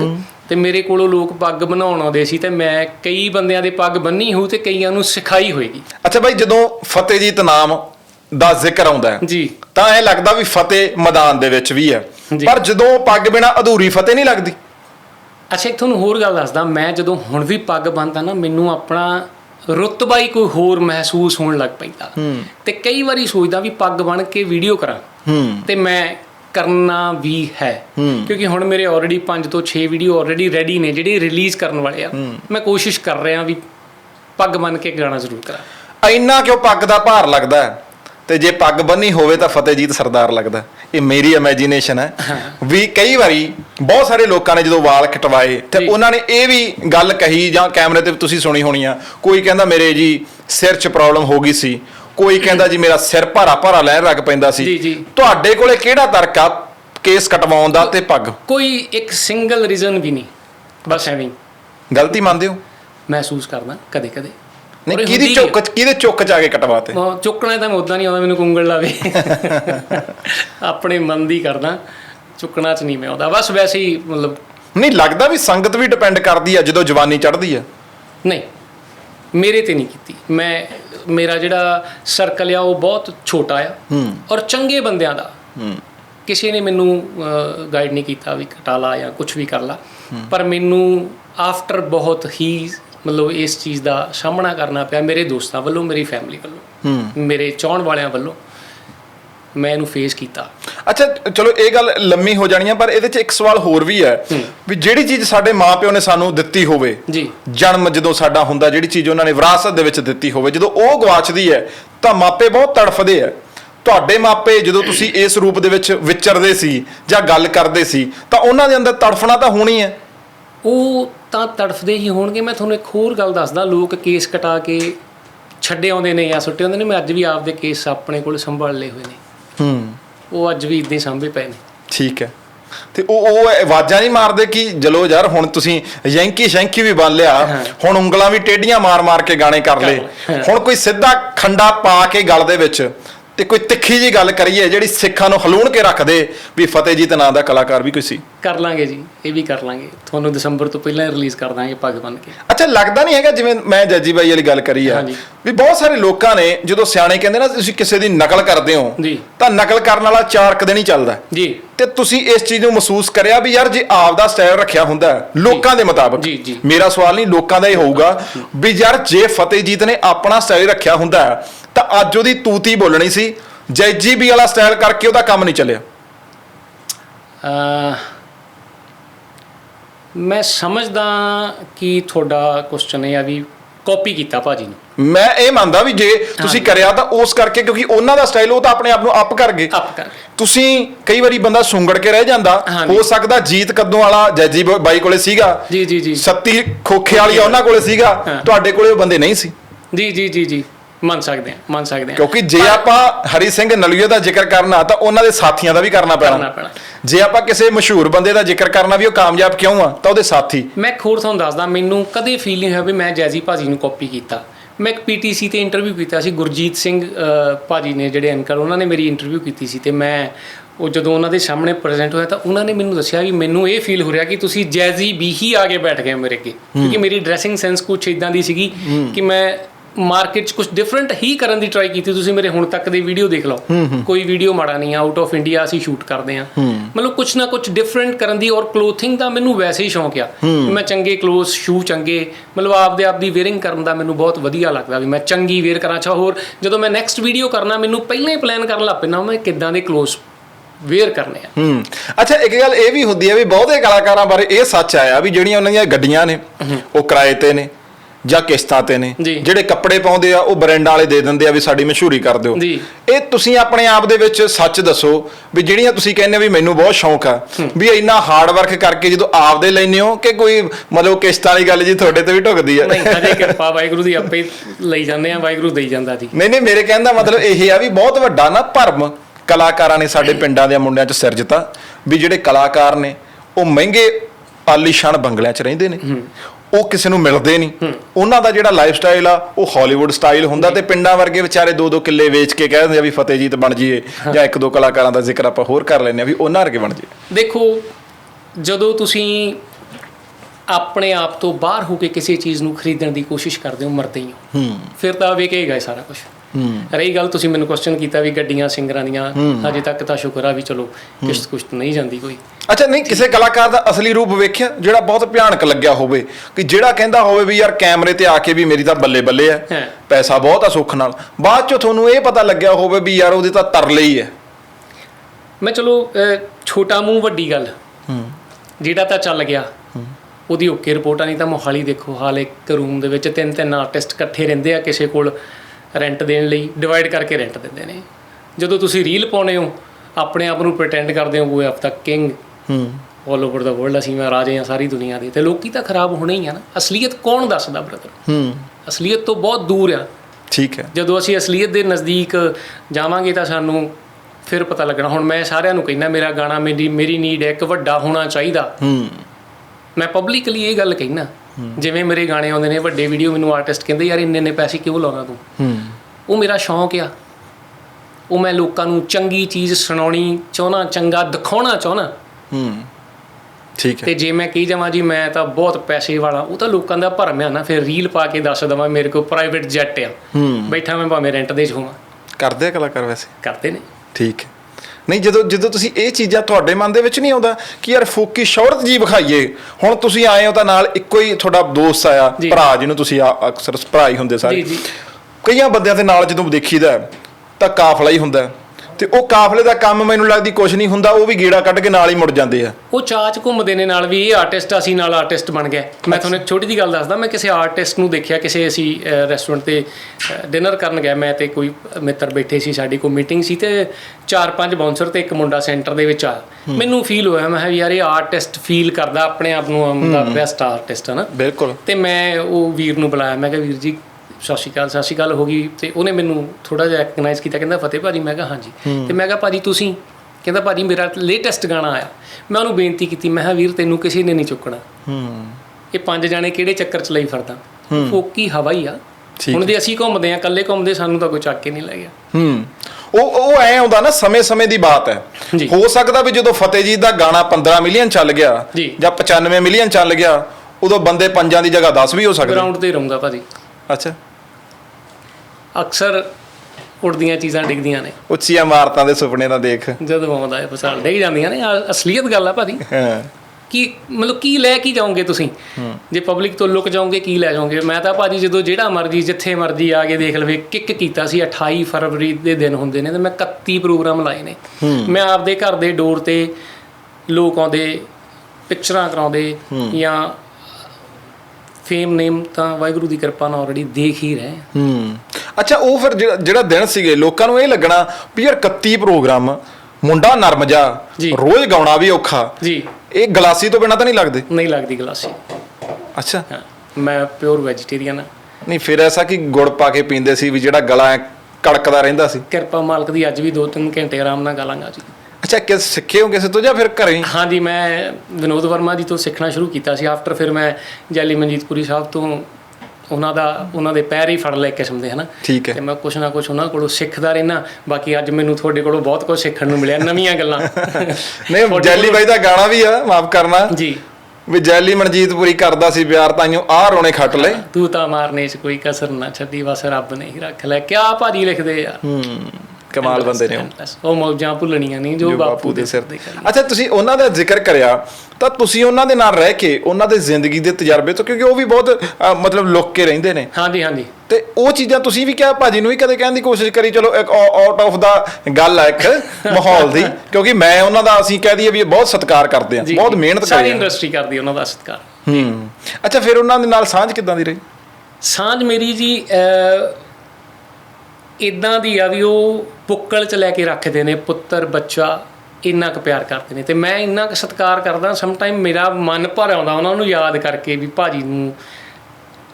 ਤੇ ਮੇਰੇ ਕੋਲੋਂ ਲੋਕ ਪੱਗ ਬਣਾਉਣ ਆਉਂਦੇ ਸੀ ਤੇ ਮੈਂ ਕਈ ਬੰਦਿਆਂ ਦੇ ਪੱਗ ਬੰਨੀ ਹੋਊ ਤੇ ਕਈਆਂ ਨੂੰ ਸਿਖਾਈ ਹੋਏਗੀ। ਅੱਛਾ ਬਾਈ ਜਦੋਂ ਫਤਿਹਜੀਤ ਨਾਮ ਦਾ ਜ਼ਿਕਰ ਆਉਂਦਾ ਹੈ ਜੀ। ਤਾਂ ਇਹ ਲੱਗਦਾ ਵੀ ਫਤਿਹ ਮੈਦਾਨ ਦੇ ਵਿੱਚ ਵੀ ਹੈ। ਪਰ ਜਦੋਂ ਪੱਗ ਬਿਨਾ ਅਧੂਰੀ ਫਤਿਹ ਨਹੀਂ ਲੱਗਦੀ। ਅੱਛਾ ਇੱਕ ਤੁਹਾਨੂੰ ਹੋਰ ਗੱਲ ਦੱਸਦਾ ਮੈਂ ਜਦੋਂ ਹੁਣ ਵੀ ਪੱਗ ਬੰਨਦਾ ਨਾ ਮੈਨੂੰ ਆਪਣਾ ਰੁਤਬਾ ਹੀ ਕੋਈ ਹੋਰ ਮਹਿਸੂਸ ਹੋਣ ਲੱਗ ਪੈਂਦਾ। ਤੇ ਕਈ ਵਾਰੀ ਸੋਚਦਾ ਵੀ ਪੱਗ ਬਣ ਕੇ ਵੀਡੀਓ ਕਰਾਂ। ਤੇ ਮੈਂ ਕਰਨਾ ਵੀ ਹੈ। ਕਿਉਂਕਿ ਹੁਣ ਮੇਰੇ ਆਲਰੇਡੀ 5 ਤੋਂ 6 ਵੀਡੀਓ ਆਲਰੇਡੀ ਰੈਡੀ ਨੇ ਜਿਹੜੇ ਰਿਲੀਜ਼ ਕਰਨ ਵਾਲੇ ਆ। ਮੈਂ ਕੋਸ਼ਿਸ਼ ਕਰ ਰਿਹਾ ਵੀ ਪੱਗ ਬਣ ਕੇ ਗਾਣਾ ਜ਼ਰੂਰ ਕਰਾਂ। ਇੰਨਾ ਕਿਉਂ ਪੱਗ ਦਾ ਭਾਰ ਲੱਗਦਾ ਹੈ? ਤੇ ਜੇ ਪੱਗ ਬੰਨੀ ਹੋਵੇ ਤਾਂ ਫਤਿਹਜੀਤ ਸਰਦਾਰ ਲੱਗਦਾ। ਇਹ ਮੇਰੀ ਇਮੇਜਿਨੇਸ਼ਨ ਹੈ। ਵੀ ਕਈ ਵਾਰੀ ਬਹੁਤ ਸਾਰੇ ਲੋਕਾਂ ਨੇ ਜਦੋਂ ਵਾਲ ਕਟਵਾਏ ਤੇ। ਉਹਨਾਂ ਨੇ ਇਹ ਵੀ ਗੱਲ ਕਹੀ ਜਾਂ ਕੈਮਰੇ ਤੇ ਤੁਸੀਂ ਸੁਣੀ ਹੋਣੀ ਆ ਕੋਈ ਕਹਿੰਦਾ ਮੇਰੇ ਜੀ ਸਿਰ 'ਚ ਪ੍ਰੋਬਲਮ ਹੋ ਗਈ ਸੀ। ਕੋਈ ਕਹਿੰਦਾ ਜੀ ਮੇਰਾ ਸਿਰ ਭਾਰਾ ਭਾਰਾ ਲੈਣ ਲੱਗ ਪੈਂਦਾ ਸੀ। ਤੁਹਾਡੇ ਕੋਲੇ ਕਿਹੜਾ ਤਰਕ ਆ ਕੇਸ ਕਟਵਾਉਣ ਦਾ ਤੇ ਪੱਗ? ਕੋਈ ਇੱਕ ਸਿੰਗਲ ਰੀਜ਼ਨ ਵੀ ਨਹੀਂ। ਬਸ ਐਵੇਂ ਗਲਤੀ ਮੰਨਦੇ ਹੋ? ਮਹਿਸੂਸ ਕਰਦਾ ਕਦੇ ਕਦੇ ਨਹੀਂ ਕਿਹਦੀ ਹੁੰਦੀ ਚੁੱਕ ਕਿਹਦੇ ਚੁੱਕ ਆ ਕੇ ਕਟਵਾਤੇ ਉਹ ਚੁੱਕਣਾ ਤਾਂ ਮੈਂ ਉਦਾਂ ਨਹੀਂ ਆਉਂਦਾ ਮੈਨੂੰ ਕੁੰਗਲ ਲਾਵੇ। ਆਪਣੇ ਮਨ ਦੀ ਕਰਦਾ ਚੁੱਕਣਾ ਚ ਨਹੀਂ ਮੈਂ ਆਉਂਦਾ। ਬਸ ਵੈਸੇ ਹੀ ਮਤਲਬ ਨਹੀਂ ਲੱਗਦਾ ਵੀ ਸੰਗਤ ਵੀ ਡਿਪੈਂਡ ਕਰਦੀ ਆ ਜਦੋਂ ਜਵਾਨੀ ਚੜ੍ਹਦੀ ਆ। ਨਹੀਂ ਮੇਰੇ ਤੇ ਨਹੀਂ ਕੀਤੀ। ਮੈਂ ਮੇਰਾ ਜਿਹੜਾ ਸਰਕਲ ਆ ਉਹ ਬਹੁਤ ਛੋਟਾ ਆ। ਔਰ ਚੰਗੇ ਬੰਦਿਆਂ ਦਾ। ਕਿਸੇ ਨੇ ਮੈਨੂੰ ਗਾਈਡ ਨਹੀਂ ਕੀਤਾ ਵੀ ਕਟਾ ਲਾ ਜਾਂ ਕੁਝ ਵੀ ਕਰ ਲਾ। ਪਰ ਮੈਨੂੰ ਆਫਟਰ ਬਹੁਤ ਹੀ ਮਤਲਬ ਇਸ ਚੀਜ਼ ਦਾ ਸਾਹਮਣਾ ਕਰਨਾ ਪਿਆ ਮੇਰੇ ਦੋਸਤਾਂ ਵੱਲੋਂ ਮੇਰੀ ਫੈਮਿਲੀ ਵੱਲੋਂ ਮੇਰੇ ਚਾਹਣ ਵਾਲਿਆਂ ਵੱਲੋਂ। ਮੈਂ ਇਹਨੂੰ ਫੇਸ ਕੀਤਾ। ਅੱਛਾ ਚਲੋ ਇਹ ਗੱਲ ਲੰਮੀ ਹੋ ਜਾਣੀ ਆ ਪਰ ਇਹਦੇ 'ਚ ਇੱਕ ਸਵਾਲ ਹੋਰ ਵੀ ਹੈ। ਵੀ ਜਿਹੜੀ ਚੀਜ਼ ਸਾਡੇ ਮਾਪਿਓ ਨੇ ਸਾਨੂੰ ਦਿੱਤੀ ਹੋਵੇ ਜੀ। ਜਨਮ ਜਦੋਂ ਸਾਡਾ ਹੁੰਦਾ ਜਿਹੜੀ ਚੀਜ਼ ਉਹਨਾਂ ਨੇ ਵਿਰਾਸਤ ਦੇ ਵਿੱਚ ਦਿੱਤੀ ਹੋਵੇ ਜਦੋਂ ਉਹ ਗਵਾਚਦੀ ਹੈ ਤਾਂ ਮਾਪੇ ਬਹੁਤ ਤੜਫਦੇ ਆ। ਤੁਹਾਡੇ ਮਾਪੇ ਜਦੋਂ ਤੁਸੀਂ ਇਸ ਰੂਪ ਦੇ ਵਿੱਚ ਵਿਚਰਦੇ ਸੀ ਜਾਂ ਗੱਲ ਕਰਦੇ ਸੀ ਤਾਂ ਉਹਨਾਂ ਦੇ ਅੰਦਰ ਤੜਫਣਾ ਤਾਂ ਹੋਣੀ ਹੈ। ਉਹ ਤਾਂ ਤੜਫਦੇ ਹੀ ਹੋਣਗੇ। ਮੈਂ ਤੁਹਾਨੂੰ ਇੱਕ ਹੋਰ ਗੱਲ ਦੱਸਦਾ। ਲੋਕ ਕੇਸ ਕਟਾ ਕੇ ਛੱਡੇ ਆਉਂਦੇ ਨੇ ਜਾਂ ਸੁੱਟੇ ਆਉਂਦੇ ਨੇ। ਮੈਂ ਅੱਜ ਵੀ ਆਪਦੇ ਕੇਸ ਆਪਣੇ ਕੋਲ ਸੰਭਾਲ ਲਏ ਹੋਏ ਨੇ। ਹੂੰ। ਉਹ ਅੱਜ ਵੀ ਇਦਾਂ ਹੀ ਸਾਂਭੇ ਪਏ ਨੇ। ਠੀਕ ਹੈ। ਤੇ ਉਹ ਉਹ ਆਵਾਜ਼ਾਂ ਨਹੀਂ ਮਾਰਦੇ ਕਿ ਜਲੋ ਯਾਰ ਹੁਣ ਤੁਸੀਂ ਯੈਂਕੀ ਸ਼ੈਂਕੀ ਵੀ ਬਣ ਲਿਆ। ਹੁਣ ਉਂਗਲਾਂ ਵੀ ਟੇਢੀਆਂ ਮਾਰ-ਮਾਰ ਕੇ ਗਾਣੇ ਕਰ ਲਏ। ਹਾਂ। ਹੁਣ ਕੋਈ ਸਿੱਧਾ ਖੰਡਾ ਪਾ ਕੇ ਗਲ ਦੇ ਵਿੱਚ ਤੇ ਕੋਈ ਤਿੱਖੀ ਜੀ ਗੱਲ ਕਰੀਏ ਜਿਹੜੀ ਸਿੱਖਾਂ ਨੂੰ ਹਲੂਣ ਕੇ ਰੱਖ ਦੇ ਵੀ ਫਤਿਹਜੀਤ ਨਾਂ ਦਾ ਕਲਾਕਾਰ ਵੀ ਕੋਈ ਸੀ। ਕਰ ਲਾਂਗੇ ਜੀ ਇਹ ਵੀ ਕਰ ਲਾਂਗੇ ਤੁਹਾਨੂੰ ਦਸੰਬਰ ਤੋਂ ਪਹਿਲਾਂ ਰਿਲੀਜ਼ ਕਰ ਦਾਂਗੇ ਪੱਗ ਬੰਨ ਕੇ ਅੱਛਾ ਲੱਗਦਾ ਨਹੀਂ ਹੈਗਾ ਜਿਵੇਂ ਮੈਂ ਜੱਜੀ ਬਾਈ ਵਾਲੀ ਗੱਲ ਕਰੀ ਆ। ਵੀ ਬਹੁਤ ਸਾਰੇ ਲੋਕਾਂ ਨੇ ਜਦੋਂ ਸਿਆਣੇ ਕਹਿੰਦੇ ਨਾ ਤੁਸੀਂ ਕਿਸੇ ਦੀ ਨਕਲ ਕਰਦੇ ਹੋ। ਤਾਂ ਨਕਲ ਕਰਨ ਵਾਲਾ ਚਾਰ ਕੁ ਦਿਨ ਹੀ ਚੱਲਦਾ ਜੀ ਤੇ ਤੁਸੀਂ ਇਸ ਚੀਜ਼ ਨੂੰ ਮਹਿਸੂਸ ਕਰਿਆ ਵੀ ਯਾਰ ਜੇ ਆਪ ਦਾ ਸਟਾਈਲ ਰੱਖਿਆ ਹੁੰਦਾ ਲੋਕਾਂ ਦੇ ਮੁਤਾਬਕ ਜੀ, ਜੀ। ਮੇਰਾ ਸਵਾਲ ਨਹੀਂ ਲੋਕਾਂ ਦਾ ਹੀ ਹੋਊਗਾ ਵੀ ਯਾਰ ਜੇ ਫਤਿਹਜੀਤ ਨੇ ਆਪਣਾ ਸਟਾਈਲ ਰੱਖਿਆ ਹੁੰਦਾ ਤਾਂ ਅੱਜ ਉਹਦੀ ਤੂਤੀ ਬੋਲਣੀ ਸੀ ਜੈਜੀ ਵੀ ਵਾਲਾ ਸਟਾਈਲ ਕਰਕੇ ਉਹਦਾ ਕੰਮ ਨਹੀਂ ਚੱਲਿਆ ਅਹ ਮੈਂ ਸਮਝਦਾ ਕਿ ਤੁਹਾਡਾ ਕੁਐਸਚਨ ਹੈ ਆ ਵੀ ਕਾਪੀ ਕੀਤਾ ਭਾਜੀ ਨੂੰ। ਮੈਂ ਇਹ ਮੰਨਦਾ ਵੀ ਜੇ ਤੁਸੀਂ ਕਰਿਆ ਤਾਂ ਉਸ ਕਰਕੇ ਕਿਉਂਕਿ ਉਹਨਾਂ ਦਾ ਸਟਾਈਲ ਉਹ ਤਾਂ ਆਪਣੇ ਆਪ ਨੂੰ ਅਪ ਕਰ ਗਏ। ਅਪ ਕਰ ਤੁਸੀਂ ਕਈ ਵਾਰੀ ਬੰਦਾ ਸੁੰਗੜ ਕੇ ਰਹਿ ਜਾਂਦਾ। ਹਾਂਜੀ। ਹੋ ਸਕਦਾ ਜੀਤ ਕਦੋਂ ਵਾਲਾ ਜੈਜੀ ਬ- ਬਾਈ ਕੋਲੇ ਸੀਗਾ। ਜੀ ਜੀ ਜੀ। ਸੱਤੀ ਖੋਖੇ ਵਾਲੀ ਉਹਨਾਂ ਕੋਲੇ ਸੀਗਾ। ਹਾਂ। ਤੁਹਾਡੇ ਕੋਲੇ ਉਹ ਬੰਦੇ ਨਹੀਂ ਸੀ। ਜੀ ਜੀ ਜੀ ਜੀ। ਮੰਨ ਸਕਦੇ ਹਾਂ ਮੰਨ ਸਕਦੇ ਹਾਂ। ਕਿਉਂਕਿ ਜੇ ਆਪਾਂ ਹਰੀ ਸਿੰਘ ਨਲੂਏ ਦਾ ਜ਼ਿਕਰ ਕਰਨਾ ਤਾਂ ਉਹਨਾਂ ਦੇ ਸਾਥੀਆਂ ਦਾ ਵੀ ਕਰਨਾ ਕਰਨਾ ਪੈਣਾ। ਪੈਣਾ ਜੇ ਆਪਾਂ ਕਿਸੇ ਮਸ਼ਹੂਰ ਬੰਦੇ ਦਾ ਜ਼ਿਕਰ ਕਰਨਾ ਵੀ ਉਹ ਕਾਮਯਾਬ ਕਿਉਂ ਆ ਤਾਂ ਉਹਦੇ ਸਾਥੀ। ਮੈਂ ਇੱਕ ਹੋਰ ਤੁਹਾਨੂੰ ਦੱਸਦਾ ਮੈਨੂੰ ਕਦੇ ਫੀਲ ਨਹੀਂ ਹੋਇਆ ਵੀ ਮੈਂ ਜੈਜ਼ੀ ਭਾਜੀ ਨੂੰ ਕਾਪੀ ਕੀਤਾ। ਮੈਂ ਇੱਕ ਪੀਟੀਸੀ ਤੇ ਇੰਟਰਵਿਊ ਕੀਤਾ ਸੀ ਗੁਰਜੀਤ ਸਿੰਘ ਭਾਜੀ ਨੇ ਜਿਹੜੇ ਅੰਕਲ ਉਹਨਾਂ ਨੇ ਮੇਰੀ ਇੰਟਰਵਿਊ ਕੀਤੀ ਸੀ ਤੇ ਮੈਂ ਉਹ ਜਦੋਂ ਉਹਨਾਂ ਦੇ ਸਾਹਮਣੇ ਪ੍ਰੈਜ਼ੈਂਟ ਹੋਇਆ ਤਾਂ ਉਹਨਾਂ ਨੇ ਮੈਨੂੰ ਦੱਸਿਆ ਵੀ ਮੈਨੂੰ ਇਹ ਫੀਲ ਹੋ ਰਿਹਾ ਕਿ ਤੁਸੀਂ ਜੈਜ਼ੀ ਵੀ ਹੀ ਆ ਕੇ ਬੈਠ ਗਏ ਹੋ ਮੇਰੇ ਅੱਗੇ। ਕਿਉਂਕਿ ਮੇਰੀ ਡਰੈਸਿੰਗ ਸੈਂਸ ਕੁਝ ਇਦਾਂ ਦੀ ਸੀਗੀ ਕਿ ਮੈਂ ਮਾਰਕੀਟ 'ਚ ਕੁਝ ਡਿਫਰੈਂਟ ਹੀ ਕਰਨ ਦੀ ਟਰਾਈ ਕੀਤੀ ਤੁਸੀਂ ਮੇਰੇ ਹੁਣ ਤੱਕ ਦੀ ਵੀਡੀਓ ਦੇਖ ਲਓ। ਕੋਈ ਵੀਡੀਓ ਮਾੜਾ ਨਹੀਂ ਆ ਆਊਟ ਆਫ ਇੰਡੀਆ ਅਸੀਂ ਸ਼ੂਟ ਕਰਦੇ ਆ। ਮਤਲਬ ਕੁਝ ਨਾ ਕੁਝ ਡਿਫਰੈਂਟ ਕਰਨ ਦੀ ਔਰ ਕਲੋਥਿੰਗ ਦਾ ਮੈਨੂੰ ਵੈਸੇ ਹੀ ਸ਼ੌਂਕ ਆ। ਮੈਂ ਚੰਗੇ ਕਲੋਥ ਸ਼ੂ ਚੰਗੇ ਮਤਲਬ ਆਪਦੇ ਆਪ ਦੀ ਵੇਅਰਿੰਗ ਕਰਨ ਦਾ ਮੈਨੂੰ ਬਹੁਤ ਵਧੀਆ ਲੱਗਦਾ ਵੀ ਮੈਂ ਚੰਗੀ ਵੇਅਰ ਕਰਾਂ। ਅੱਛਾ ਹੋਰ ਜਦੋਂ ਮੈਂ ਨੈਕਸਟ ਵੀਡੀਓ ਕਰਨਾ ਮੈਨੂੰ ਪਹਿਲਾਂ ਹੀ ਪਲਾਨ ਕਰਨ ਲੱਗ ਪੈਣਾ ਮੈਂ ਕਿੱਦਾਂ ਦੇ ਕਲੋਥ ਵੇਅਰ ਕਰਨੇ ਆ। ਹੂੰ। ਅੱਛਾ ਇੱਕ ਗੱਲ ਇਹ ਵੀ ਹੁੰਦੀ ਹੈ ਵੀ ਬਹੁਤੇ ਕਲਾਕਾਰਾਂ ਬਾਰੇ ਇਹ ਸੱਚ ਆਇਆ ਵੀ ਜਿਹੜੀਆਂ ਉਹਨਾਂ ਦੀਆਂ ਗੱਡੀਆਂ ਨੇ ਉਹ ਕਿਰਾਏ ਤੇ ਨੇ। ਜਾਂ ਕਿਸ਼ਤਾਂ ਤੇ ਨੇ ਜੀ। ਜਿਹੜੇ ਕੱਪੜੇ ਪਾਉਂਦੇ ਆ ਉਹ ਬ੍ਰਾਂਡਾਂ ਵਾਲੇ ਦੇ ਦਿੰਦੇ ਆ ਵੀ ਸਾਡੀ ਮਸ਼ਹੂਰੀ ਕਰ ਦਿਓ। ਜੀ। ਇਹ ਤੁਸੀਂ ਆਪਣੇ ਆਪ ਦੇ ਵਿੱਚ ਸੱਚ ਦੱਸੋ ਵੀ ਜਿਹੜੀਆਂ ਤੁਸੀਂ ਕਹਿੰਦੇ ਵੀ ਮੈਨੂੰ ਬਹੁਤ ਸ਼ੌਂਕ ਆ ਵੀ ਇੰਨਾ ਹਾਰਡ ਵਰਕ ਕਰਕੇ ਜਦੋਂ ਆਪਦੇ ਲੈਨੇ ਹੋ ਕਿ ਕੋਈ ਮਤਲਬ ਕਿਸ਼ਤਾਂ ਵਾਲੀ ਗੱਲ ਜੀ ਤੁਹਾਡੇ ਤੇ ਵੀ ਢੁਕਦੀ ਆ? ਨਹੀਂ ਹਜੇ ਕਿਰਪਾ ਵਾਹਿਗੁਰੂ ਦੀ ਆਪੇ ਹੀ ਲਈ ਜਾਂਦੇ ਆ ਵਾਹਿਗੁਰੂ ਦੇਈ ਜਾਂਦਾ ਜੀ। ਨਹੀਂ ਨਹੀਂ ਮੇਰੇ ਕਹਿਣ ਦਾ ਮਤਲਬ ਇਹ ਆ ਵੀ ਬਹੁਤ ਵੱਡਾ ਨਾ ਭਰਮ ਕਲਾਕਾਰਾਂ ਨੇ ਸਾਡੇ ਪਿੰਡਾਂ ਦੇ ਮੁੰਡਿਆਂ 'ਚ ਸਿਰਜਤਾ ਵੀ ਜਿਹੜੇ ਕਲਾਕਾਰ ਨੇ ਉਹ ਮਹਿੰਗੇ ਆਲੀਸ਼ਾਨ ਬੰਗਲਿਆਂ 'ਚ ਰਹਿੰਦੇ ਨੇ। ਉਹ ਕਿਸੇ ਨੂੰ ਮਿਲਦੇ ਨਹੀਂ। ਉਹਨਾਂ ਦਾ ਜਿਹੜਾ ਲਾਈਫ ਸਟਾਈਲ ਆ ਉਹ ਹਾਲੀਵੁੱਡ ਸਟਾਈਲ ਹੁੰਦਾ ਤੇ ਪਿੰਡਾਂ ਵਰਗੇ ਵਿਚਾਰੇ ਦੋ ਦੋ ਕਿੱਲੇ ਵੇਚ ਕੇ ਕਹਿ ਦਿੰਦੇ ਆ ਵੀ ਫਤਿਹਜੀਤ ਬਣ ਜਾਈਏ ਜਾਂ ਇੱਕ ਦੋ ਕਲਾਕਾਰਾਂ ਦਾ ਜ਼ਿਕਰ ਆਪਾਂ ਹੋਰ ਕਰ ਲੈਂਦੇ ਆ ਵੀ ਉਹਨਾਂ ਵਰਗੇ ਬਣ ਜਾਈਏ। ਦੇਖੋ ਜਦੋਂ ਤੁਸੀਂ ਆਪਣੇ ਆਪ ਤੋਂ ਬਾਹਰ ਹੋ ਕੇ ਕਿਸੇ ਚੀਜ਼ ਨੂੰ ਖਰੀਦਣ ਦੀ ਕੋਸ਼ਿਸ਼ ਕਰਦੇ ਹੋ ਮਰਦੇ ਹੀ ਹੋ। ਫਿਰ ਤਾਂ ਵੇਖੇਗਾ ਸਾਰਾ ਕੁਝ ਰਹੀ ਗੱਲ ਤੁਸੀਂ ਮੈਨੂੰ ਕੁਐਸਚਨ ਕੀਤਾ ਵੀ ਗੱਡੀਆਂ ਸਿੰਗਰਾਂ ਦੀਆਂ ਹਜੇ ਤੱਕ ਤਾਂ ਸ਼ੁਕਰ ਆ ਵੀ ਚਲੋ ਕਿਸ਼ਤ ਕੁਸ਼ਤ ਨਹੀਂ ਜਾਂਦੀ ਕੋਈ। ਅੱਛਾ ਨਹੀਂ ਕਿਸੇ ਕਲਾਕਾਰ ਦਾ ਅਸਲੀ ਰੂਪ ਵੇਖਿਆ ਜਿਹੜਾ ਬਹੁਤ ਭਿਆਨਕ ਲੱਗਿਆ ਹੋਵੇ ਕਿ ਜਿਹੜਾ ਕਹਿੰਦਾ ਹੋਵੇ ਵੀ ਯਾਰ ਕੈਮਰੇ ਤੇ ਆ ਕੇ ਵੀ ਮੇਰੀ ਤਾਂ ਬੱਲੇ ਬੱਲੇ ਹਾਂ। ਪੈਸਾ ਬਹੁਤ ਆ ਸੁੱਖ ਨਾਲ। ਬਾਅਦ ਚ ਤੁਹਾਨੂੰ ਇਹ ਪਤਾ ਲੱਗਿਆ ਹੋਵੇ ਵੀ ਯਾਰ ਉਹਦੇ ਤਾਂ ਤਰਲੇ ਹੀ ਹੈ ਮੈਂ ਚਲੋ ਛੋਟਾ ਮੂੰਹ ਵੱਡੀ ਗੱਲ। ਹੂੰ। ਜਿਹੜਾ ਤਾਂ ਚੱਲ ਗਿਆ ਉਹਦੀ ਓਕੇ ਰਿਪੋਰਟਾਂ ਨਹੀਂ ਤਾਂ ਮੋਹਾਲੀ ਦੇਖੋ ਹਾਲ ਇੱਕ ਰੂਮ ਦੇ ਵਿੱਚ ਤਿੰਨ ਤਿੰਨ ਆਰਟਿਸਟ ਇਕੱਠੇ ਰਹਿੰਦੇ ਆ ਕਿਸੇ ਕੋਲ। ਰੈਂਟ ਦੇਣ ਲਈ ਡਿਵਾਈਡ ਕਰਕੇ ਰੈਂਟ ਦਿੰਦੇ ਨੇ। ਜਦੋਂ ਤੁਸੀਂ ਰੀਲ ਪਾਉਣੇ ਹੋ ਆਪਣੇ ਆਪ ਨੂੰ ਪ੍ਰਟੈਂਡ ਕਰਦੇ ਹੋ ਕੋਈ ਆਫ ਦਾ ਕਿੰਗ ਹੂੰ। ਆਲ ਓਵਰ ਦਾ ਵਰਲਡ ਅਸੀਂ ਮੈਂ ਰਾਜੇ ਆ ਸਾਰੀ ਦੁਨੀਆ ਦੇ। ਤੇ ਲੋਕੀ ਤਾਂ ਖਰਾਬ ਹੋਣੇ ਹੀ ਆ ਨਾ। ਅਸਲੀਅਤ ਕੌਣ ਦੱਸਦਾ ਬ੍ਰਦਰ ਹੂੰ। ਅਸਲੀਅਤ ਤੋਂ ਬਹੁਤ ਦੂਰ ਆ। ਠੀਕ ਹੈ। ਜਦੋਂ ਅਸੀਂ ਅਸਲੀਅਤ ਦੇ ਨਜ਼ਦੀਕ ਜਾਵਾਂਗੇ ਤਾਂ ਸਾਨੂੰ ਫਿਰ ਪਤਾ ਲੱਗਣਾ। ਹੁਣ ਮੈਂ ਸਾਰਿਆਂ ਨੂੰ ਕਹਿੰਦਾ ਮੇਰਾ ਗਾਣਾ ਮੇਰੀ ਮੇਰੀ ਨੀਡ ਹੈ ਇੱਕ ਵੱਡਾ ਹੋਣਾ ਚਾਹੀਦਾ। ਹੂੰ। ਮੈਂ ਪਬਲਿਕਲੀ ਇਹ ਗੱਲ ਕਹਿਣਾ ਜਿਵੇਂ ਮੇਰੇ ਗਾਣੇ ਆਉਂਦੇ ਨੇ ਵੱਡੇ ਵੀਡੀਓ ਮੈਨੂੰ ਆਰਟਿਸਟ ਕਹਿੰਦੇ ਯਾਰ ਇੰਨੇ ਇੰਨੇ ਪੈਸੇ ਕਿਉਂ ਲਾਉਣਾ ਤੂੰ? ਹੂੰ। ਉਹ ਮੇਰਾ ਸ਼ੌਂਕ ਆ। ਉਹ ਮੈਂ ਲੋਕਾਂ ਨੂੰ ਚੰਗੀ ਚੀਜ਼ ਸੁਣਾਉਣੀ ਚਾਹਣਾ ਚੰਗਾ ਦਿਖਾਉਣਾ ਚਾਹਣਾ ਹੂੰ। ਠੀਕ ਹੈ। ਤੇ ਜੇ ਮੈਂ ਕਹੀ ਜਾਵਾਂ ਜੀ ਮੈਂ ਤਾਂ ਬਹੁਤ ਪੈਸੇ ਵਾਲਾ ਉਹ ਤਾਂ ਲੋਕਾਂ ਦਾ ਭਰਮ ਆ ਨਾ ਫਿਰ ਰੀਲ ਪਾ ਕੇ ਦੱਸ ਦਵਾਂ ਮੇਰੇ ਕੋਲ ਪ੍ਰਾਈਵੇਟ ਜੈਟ ਆ। ਹੂੰ। ਬੈਠਾ ਮੈਂ ਭਾਵੇਂ ਰੈਂਟ ਦੇ ਚ ਹੋਵਾਂ। ਕਰਦੇ ਆ ਕਲਾਕਾਰ ਵੈਸੇ? ਕਰਦੇ ਨੇ। ਠੀਕ ਹੈ। ਨਹੀਂ ਜਦੋਂ ਜਦੋਂ ਤੁਸੀਂ ਇਹ ਚੀਜ਼ਾਂ ਤੁਹਾਡੇ ਮਨ ਦੇ ਵਿੱਚ ਨਹੀਂ ਆਉਂਦਾ ਕਿ ਯਾਰ ਫੋਕੀ ਸ਼ੌਹਰਤ ਜੀ ਵਿਖਾਈਏ ਹੁਣ ਤੁਸੀਂ ਆਏ ਹੋ ਤਾਂ ਨਾਲ ਇੱਕੋ ਹੀ ਤੁਹਾਡਾ ਦੋਸਤ ਆਇਆ। ਭਰਾ ਜਿਹਨੂੰ ਤੁਸੀਂ ਅਕਸਰ ਭਰਾ ਹੀ ਹੁੰਦੇ ਸਾਰੇ ਜੀ, ਜੀ। ਕਈਆਂ ਬੰਦਿਆਂ ਦੇ ਨਾਲ ਜਦੋਂ ਦੇਖੀਦਾ ਤਾਂ ਕਾਫਲਾ ਹੀ ਹੁੰਦਾ। ਤੇ ਉਹ ਕਾਫਲੇ ਦਾ ਕੰਮ ਮੈਨੂੰ ਲੱਗਦੀ ਕੁਝ ਨਹੀਂ ਹੁੰਦਾ ਉਹ ਵੀ ਗੇੜਾ ਕੱਢ ਕੇ ਨਾਲ ਹੀ ਮੁੜ ਜਾਂਦੇ ਆ। ਉਹ ਚਾਚ ਘੁੰਮਦੇ ਨੇ ਨਾਲ ਵੀ ਇਹ ਆਰਟਿਸਟ ਅਸੀਂ ਨਾਲ ਆਰਟਿਸਟ ਬਣ ਗਏ। ਮੈਂ ਤੁਹਾਨੂੰ ਇੱਕ ਛੋਟੀ ਜੀ ਗੱਲ ਦੱਸਦਾ ਮੈਂ ਕਿਸੇ ਆਰਟਿਸਟ ਨੂੰ ਦੇਖਿਆ ਕਿਸੇ ਅਸੀਂ ਰੈਸਟੋਰੈਂਟ ਤੇ ਡਿਨਰ ਕਰਨ ਗਏ ਮੈਂ ਤੇ ਕੋਈ ਮਿੱਤਰ ਬੈਠੇ ਸੀ ਸਾਡੀ ਕੋਈ ਮੀਟਿੰਗ ਸੀ ਤੇ ਚਾਰ ਪੰਜ ਬਾਉਂਸਰ ਤੇ ਇੱਕ ਮੁੰਡਾ ਸੈਂਟਰ ਦੇ ਵਿੱਚ ਆ। ਮੈਨੂੰ ਫੀਲ ਹੋਇਆ ਮੈਂ ਯਾਰ ਇਹ ਆਰਟਿਸਟ ਫੀਲ ਕਰਦਾ ਆਪਣੇ ਆਪ ਨੂੰ ਦਾ ਬੈਸਟ ਆਰਟਿਸਟ ਹੈ ਨਾ। ਬਿਲਕੁਲ। ਤੇ ਮੈਂ ਉਹ ਵੀਰ ਨੂੰ ਬੁਲਾਇਆ ਮੈਂ ਕਿਹਾ ਵੀਰ ਜੀ ਸਤਿ ਸ਼੍ਰੀ ਅਕਾਲ ਸਤਿ ਸ਼੍ਰੀ ਅਕਾਲ ਹੋ ਗਈ ਤੇ ਉਹਨੇ ਮੈਨੂੰ ਥੋੜਾ ਜਿਹਾ ਰੈਕਗਨਾਈਜ਼ ਕੀਤਾ ਕਹਿੰਦਾ ਫਤਿਹ ਭਾਜੀ। ਮੈਂ ਕਿਹਾ ਹਾਂਜੀ। ਤੇ ਮੈਂ ਕਿਹਾ ਭਾਜੀ ਤੁਸੀਂ? ਕਹਿੰਦਾ ਭਾਜੀ ਮੇਰਾ ਲੇਟੈਸਟ ਗਾਣਾ ਆਇਆ। ਮੈਂ ਉਹਨੂੰ ਬੇਨਤੀ ਕੀਤੀ ਮੈਂ ਕਿਹਾ ਵੀਰ ਤੈਨੂੰ ਕਿਸੇ ਨੇ ਨਹੀਂ ਚੁੱਕਣਾ। ਹੂੰ। ਇਹ ਪੰਜ ਜਾਣੇ ਕਿਹੜੇ ਚੱਕਰ ਚ ਲਈ ਫਿਰਦਾ? ਫੋਕੀ ਹਵਾ ਹੀ ਆ। ਹੁਣ ਜੇ ਅਸੀਂ ਘੁੰਮਦੇ ਆ ਇਕੱਲੇ ਘੁੰਮਦੇ ਸਾਨੂੰ ਤਾਂ ਕੋਈ ਚੱਕ ਕੇ ਨਹੀਂ ਲੈ ਗਿਆ। ਹੂੰ। ਉਹ ਉਹ ਐ ਆਉਂਦਾ ਨਾ ਸਮੇਂ-ਸਮੇਂ ਦੀ ਬਾਤ ਹੈ। ਜੀ। ਹੋ ਸਕਦਾ ਵੀ ਜਦੋਂ ਫਤਿਹਜੀਤ ਦਾ ਗਾਣਾ 15 ਮਿਲੀਅਨ ਚੱਲ ਗਿਆ ਜੀ। ਜਾਂ 95 ਮਿਲੀਅਨ ਚੱਲ ਗਿਆ ਉਦੋਂ ਬੰਦੇ ਪੰਜਾਂ ਦੀ ਜਗ੍ਹਾ 10 ਵੀ ਹੋ ਸਕਦੇ। ਗਰਾਊਂਡ ਤੇ ਰਹੂੰਗਾ ਭਾਜੀ। ਅੱਛਾ। ਅਕਸਰ ਉੜਦੀਆਂ ਚੀਜ਼ਾਂ ਡਿੱਗਦੀਆਂ ਨੇ। ਉੱਚੀਆਂ ਇਮਾਰਤਾਂ ਦੇ ਸੁਪਨੇ ਨਾ ਦੇਖ। ਜਦੋਂ ਆਉਂਦਾ ਹੈ ਪਸਾਲ ਡਿੱਗ ਜਾਂਦੀਆਂ ਨੇ ਆਹ ਅਸਲੀਅਤ ਗੱਲ ਆ ਭਾਜੀ। ਹਾਂ। ਕੀ ਮਤਲਬ ਕੀ ਲੈ ਕੀ ਜਾਓਗੇ ਤੁਸੀਂ? ਜੇ ਪਬਲਿਕ ਤੋਂ ਲੁਕ ਜਾਓਗੇ ਕੀ ਲੈ ਜਾਓਗੇ? ਮੈਂ ਤਾਂ ਭਾਜੀ ਜਦੋਂ ਜਿਹੜਾ ਮਰਜ਼ੀ ਜਿੱਥੇ ਮਰਜ਼ੀ ਆ ਕੇ ਦੇਖ ਲਵੇ ਕਿੱਕ ਕੀਤਾ ਸੀ 28 ਫਰਵਰੀ ਦੇ ਦਿਨ ਹੁੰਦੇ ਨੇ ਤੇ ਮੈਂ 31 ਪ੍ਰੋਗਰਾਮ ਲਾਏ ਨੇ। ਮੈਂ ਆਪਦੇ ਘਰ ਦੇ ਡੋਰ ਤੇ ਲੋਕ ਆਉਂਦੇ ਪਿਕਚਰਾਂ ਕਰਾਉਂਦੇ ਜਾਂ ਫੇਮ ਨੇਮ ਤਾਂ ਵਾਹਿਗੁਰੂ ਦੀ ਕਿਰਪਾ ਨਾਲ ਆਲਰੇਡੀ ਦੇਖ ਹੀ ਰਹੇ। ਹੂੰ। ਅੱਛਾ ਉਹ ਫਿਰ ਜਿਹੜਾ ਜਿਹੜਾ ਦਿਨ ਸੀਗੇ ਲੋਕਾਂ ਨੂੰ ਇਹ ਲੱਗਣਾ ਵੀ ਯਾਰ 31 ਪ੍ਰੋਗਰਾਮ ਮੁੰਡਾ ਨਰਮ ਜਾ ਜੀ। ਰੋਜ਼ ਗਾਉਣਾ ਵੀ ਔਖਾ। ਜੀ। ਇਹ ਗਲਾਸੀ ਤੋਂ ਬਿਨਾਂ ਤਾਂ ਨਹੀਂ ਲੱਗਦੇ? ਨਹੀਂ ਲੱਗਦੀ ਗਲਾਸੀ। ਅੱਛਾ। ਹਾਂ ਮੈਂ ਪਿਓਰ ਵੈਜੀਟੇਰੀਅਨ ਆ ਨਹੀਂ ਫਿਰ ਐਸਾ ਕਿ ਗੁੜ ਪਾ ਕੇ ਪੀਂਦੇ ਸੀ ਵੀ ਜਿਹੜਾ ਗਲਾ ਐਂ ਕੜਕਦਾ ਰਹਿੰਦਾ ਸੀ? ਕਿਰਪਾ ਮਾਲਕ ਦੀ ਅੱਜ ਵੀ 2-3 ਘੰਟੇ ਆਰਾਮ ਨਾਲ ਗਾਲਾਂਗਾ ਜੀ ਅੱਛਾ ਕਿਸ ਸਿੱਖੇ ਹੋ ਕਿਸੇ ਤੋਂ ਜਾਂ ਫਿਰ ਘਰੇ ਹੀ? ਹਾਂਜੀ ਮੈਂ ਵਿਨੋਦ ਵਰਮਾ ਜੀ ਤੋਂ ਸਿੱਖਣਾ ਸ਼ੁਰੂ ਕੀਤਾ ਸੀ। ਆਫਟਰ ਫਿਰ ਮੈਂ ਜੈਲੀ ਮਨਜੀਤਪੁਰੀ ਸਾਹਿਬ ਤੋਂ ਉਹਨਾਂ ਦਾ ਉਹਨਾਂ ਦੇ ਪੈਰ ਹੀ ਫੜ ਲੈ ਕਿਸਮ ਦੇ ਹਨਾ? ਠੀਕ ਹੈ। ਤੇ ਮੈਂ ਕੁਛ ਨਾ ਕੁਛ ਉਹਨਾਂ ਕੋਲੋਂ ਸਿੱਖਦਾ ਰਹਿਣਾ ਬਾਕੀ ਅੱਜ ਮੈਨੂੰ ਤੁਹਾਡੇ ਕੋਲੋਂ ਬਹੁਤ ਕੁਝ ਸਿੱਖਣ ਨੂੰ ਮਿਲਿਆ ਨਵੀਆਂ ਗੱਲਾਂ। ਨਹੀਂ ਜੈਲੀ ਬਾਈ ਦਾ ਗਾਣਾ ਵੀ ਆ ਮਾਫ ਕਰਨਾ। ਜੀ। ਵੀ ਜੈਲੀ ਮਨਜੀਤਪੁਰੀ ਕਰਦਾ ਸੀ ਪਿਆਰ ਤਾਈਓ ਆਹ ਰੋਣੇ ਖੱਟ ਲਏ। ਤੂੰ ਤਾਂ ਮਾਰਨੇ 'ਚ ਕੋਈ ਕਸਰ ਨਾ ਛੱਡੀ ਬਸ ਰੱਬ ਨੇ ਹੀ ਰੱਖ ਲੈ ਕਿਆ ਭਾਜੀ ਲਿਖਦੇ ਯਾਰ ਹੂੰ। ਕਮਾਲ ਬੰਦੇ ਨੇ ਉਹ. ਉਹ ਮੌਜਾਂ ਭੁੱਲਣੀਆਂ ਨਹੀਂ ਜੋ ਬਾਪੂ ਦੇ ਸਿਰ ਤੇ ਕਰੀ ਅੱਛਾ ਤੁਸੀਂ ਉਹਨਾਂ ਦਾ ਜ਼ਿਕਰ ਕਰਿਆ ਤਾਂ ਤੁਸੀਂ ਉਹਨਾਂ ਦੇ ਨਾਲ ਰਹਿ ਕੇ ਉਹਨਾਂ ਦੇ ਜ਼ਿੰਦਗੀ ਦੇ ਤਜਰਬੇ ਤੋਂ ਕਿਉਂਕਿ ਉਹ ਵੀ ਬਹੁਤ ਮਤਲਬ ਲੁੱਕ ਕੇ ਰਹਿੰਦੇ ਨੇ। ਹਾਂਜੀ ਹਾਂਜੀ। ਤੇ ਉਹ ਚੀਜ਼ਾਂ ਤੁਸੀਂ ਵੀ ਕਿਹਾ ਭਾਜੀ ਨੂੰ ਵੀ ਕਦੇ ਕਹਿਣ ਦੀ ਕੋਸ਼ਿਸ਼ ਕਰੀ ਚਲੋ ਇੱਕ ਆਊਟ ਆਫ ਦਾ ਗੱਲ ਹੈ ਇੱਕ ਮਾਹੌਲ ਦੀ ਕਿਉਂਕਿ ਮੈਂ ਉਹਨਾਂ ਦਾ ਅਸੀਂ ਕਹਿ ਦਈਏ ਵੀ ਬਹੁਤ ਸਤਿਕਾਰ ਕਰਦੇ ਆ ਬਹੁਤ। ਮਿਹਨਤ ਸਾਰੀ ਕਰਦੇ ਆ। ਇੰਡਸਟਰੀ ਕਰਦੀ ਉਹਨਾਂ ਦਾ ਸਤਿਕਾਰ। ਹੂੰ। ਅੱਛਾ ਫਿਰ ਉਹਨਾਂ ਦੇ ਨਾਲ ਸਾਂਝ ਕਿਦਾਂ ਦੀ ਰਹੀ? ਸਾਂਝ ਮੇਰੀ ਜੀ ਇਦਾਂ ਦੀ ਆ ਵੀ ਉਹ ਪੁੱਕਲ ਚ ਲੈ ਕੇ ਰੱਖਦੇ ਨੇ ਪੁੱਤਰ ਬੱਚਾ ਇੰਨਾ ਕੁ ਪਿਆਰ ਕਰਦੇ ਨੇ। ਤੇ ਮੈਂ ਇੰਨਾ ਕੁ ਸਤਿਕਾਰ ਕਰਦਾ ਸਮ ਟਾਈਮ ਮੇਰਾ ਮਨ ਭਰ ਆਉਂਦਾ ਉਹਨਾਂ ਨੂੰ ਯਾਦ ਕਰਕੇ ਵੀ ਭਾਜੀ ਨੂੰ।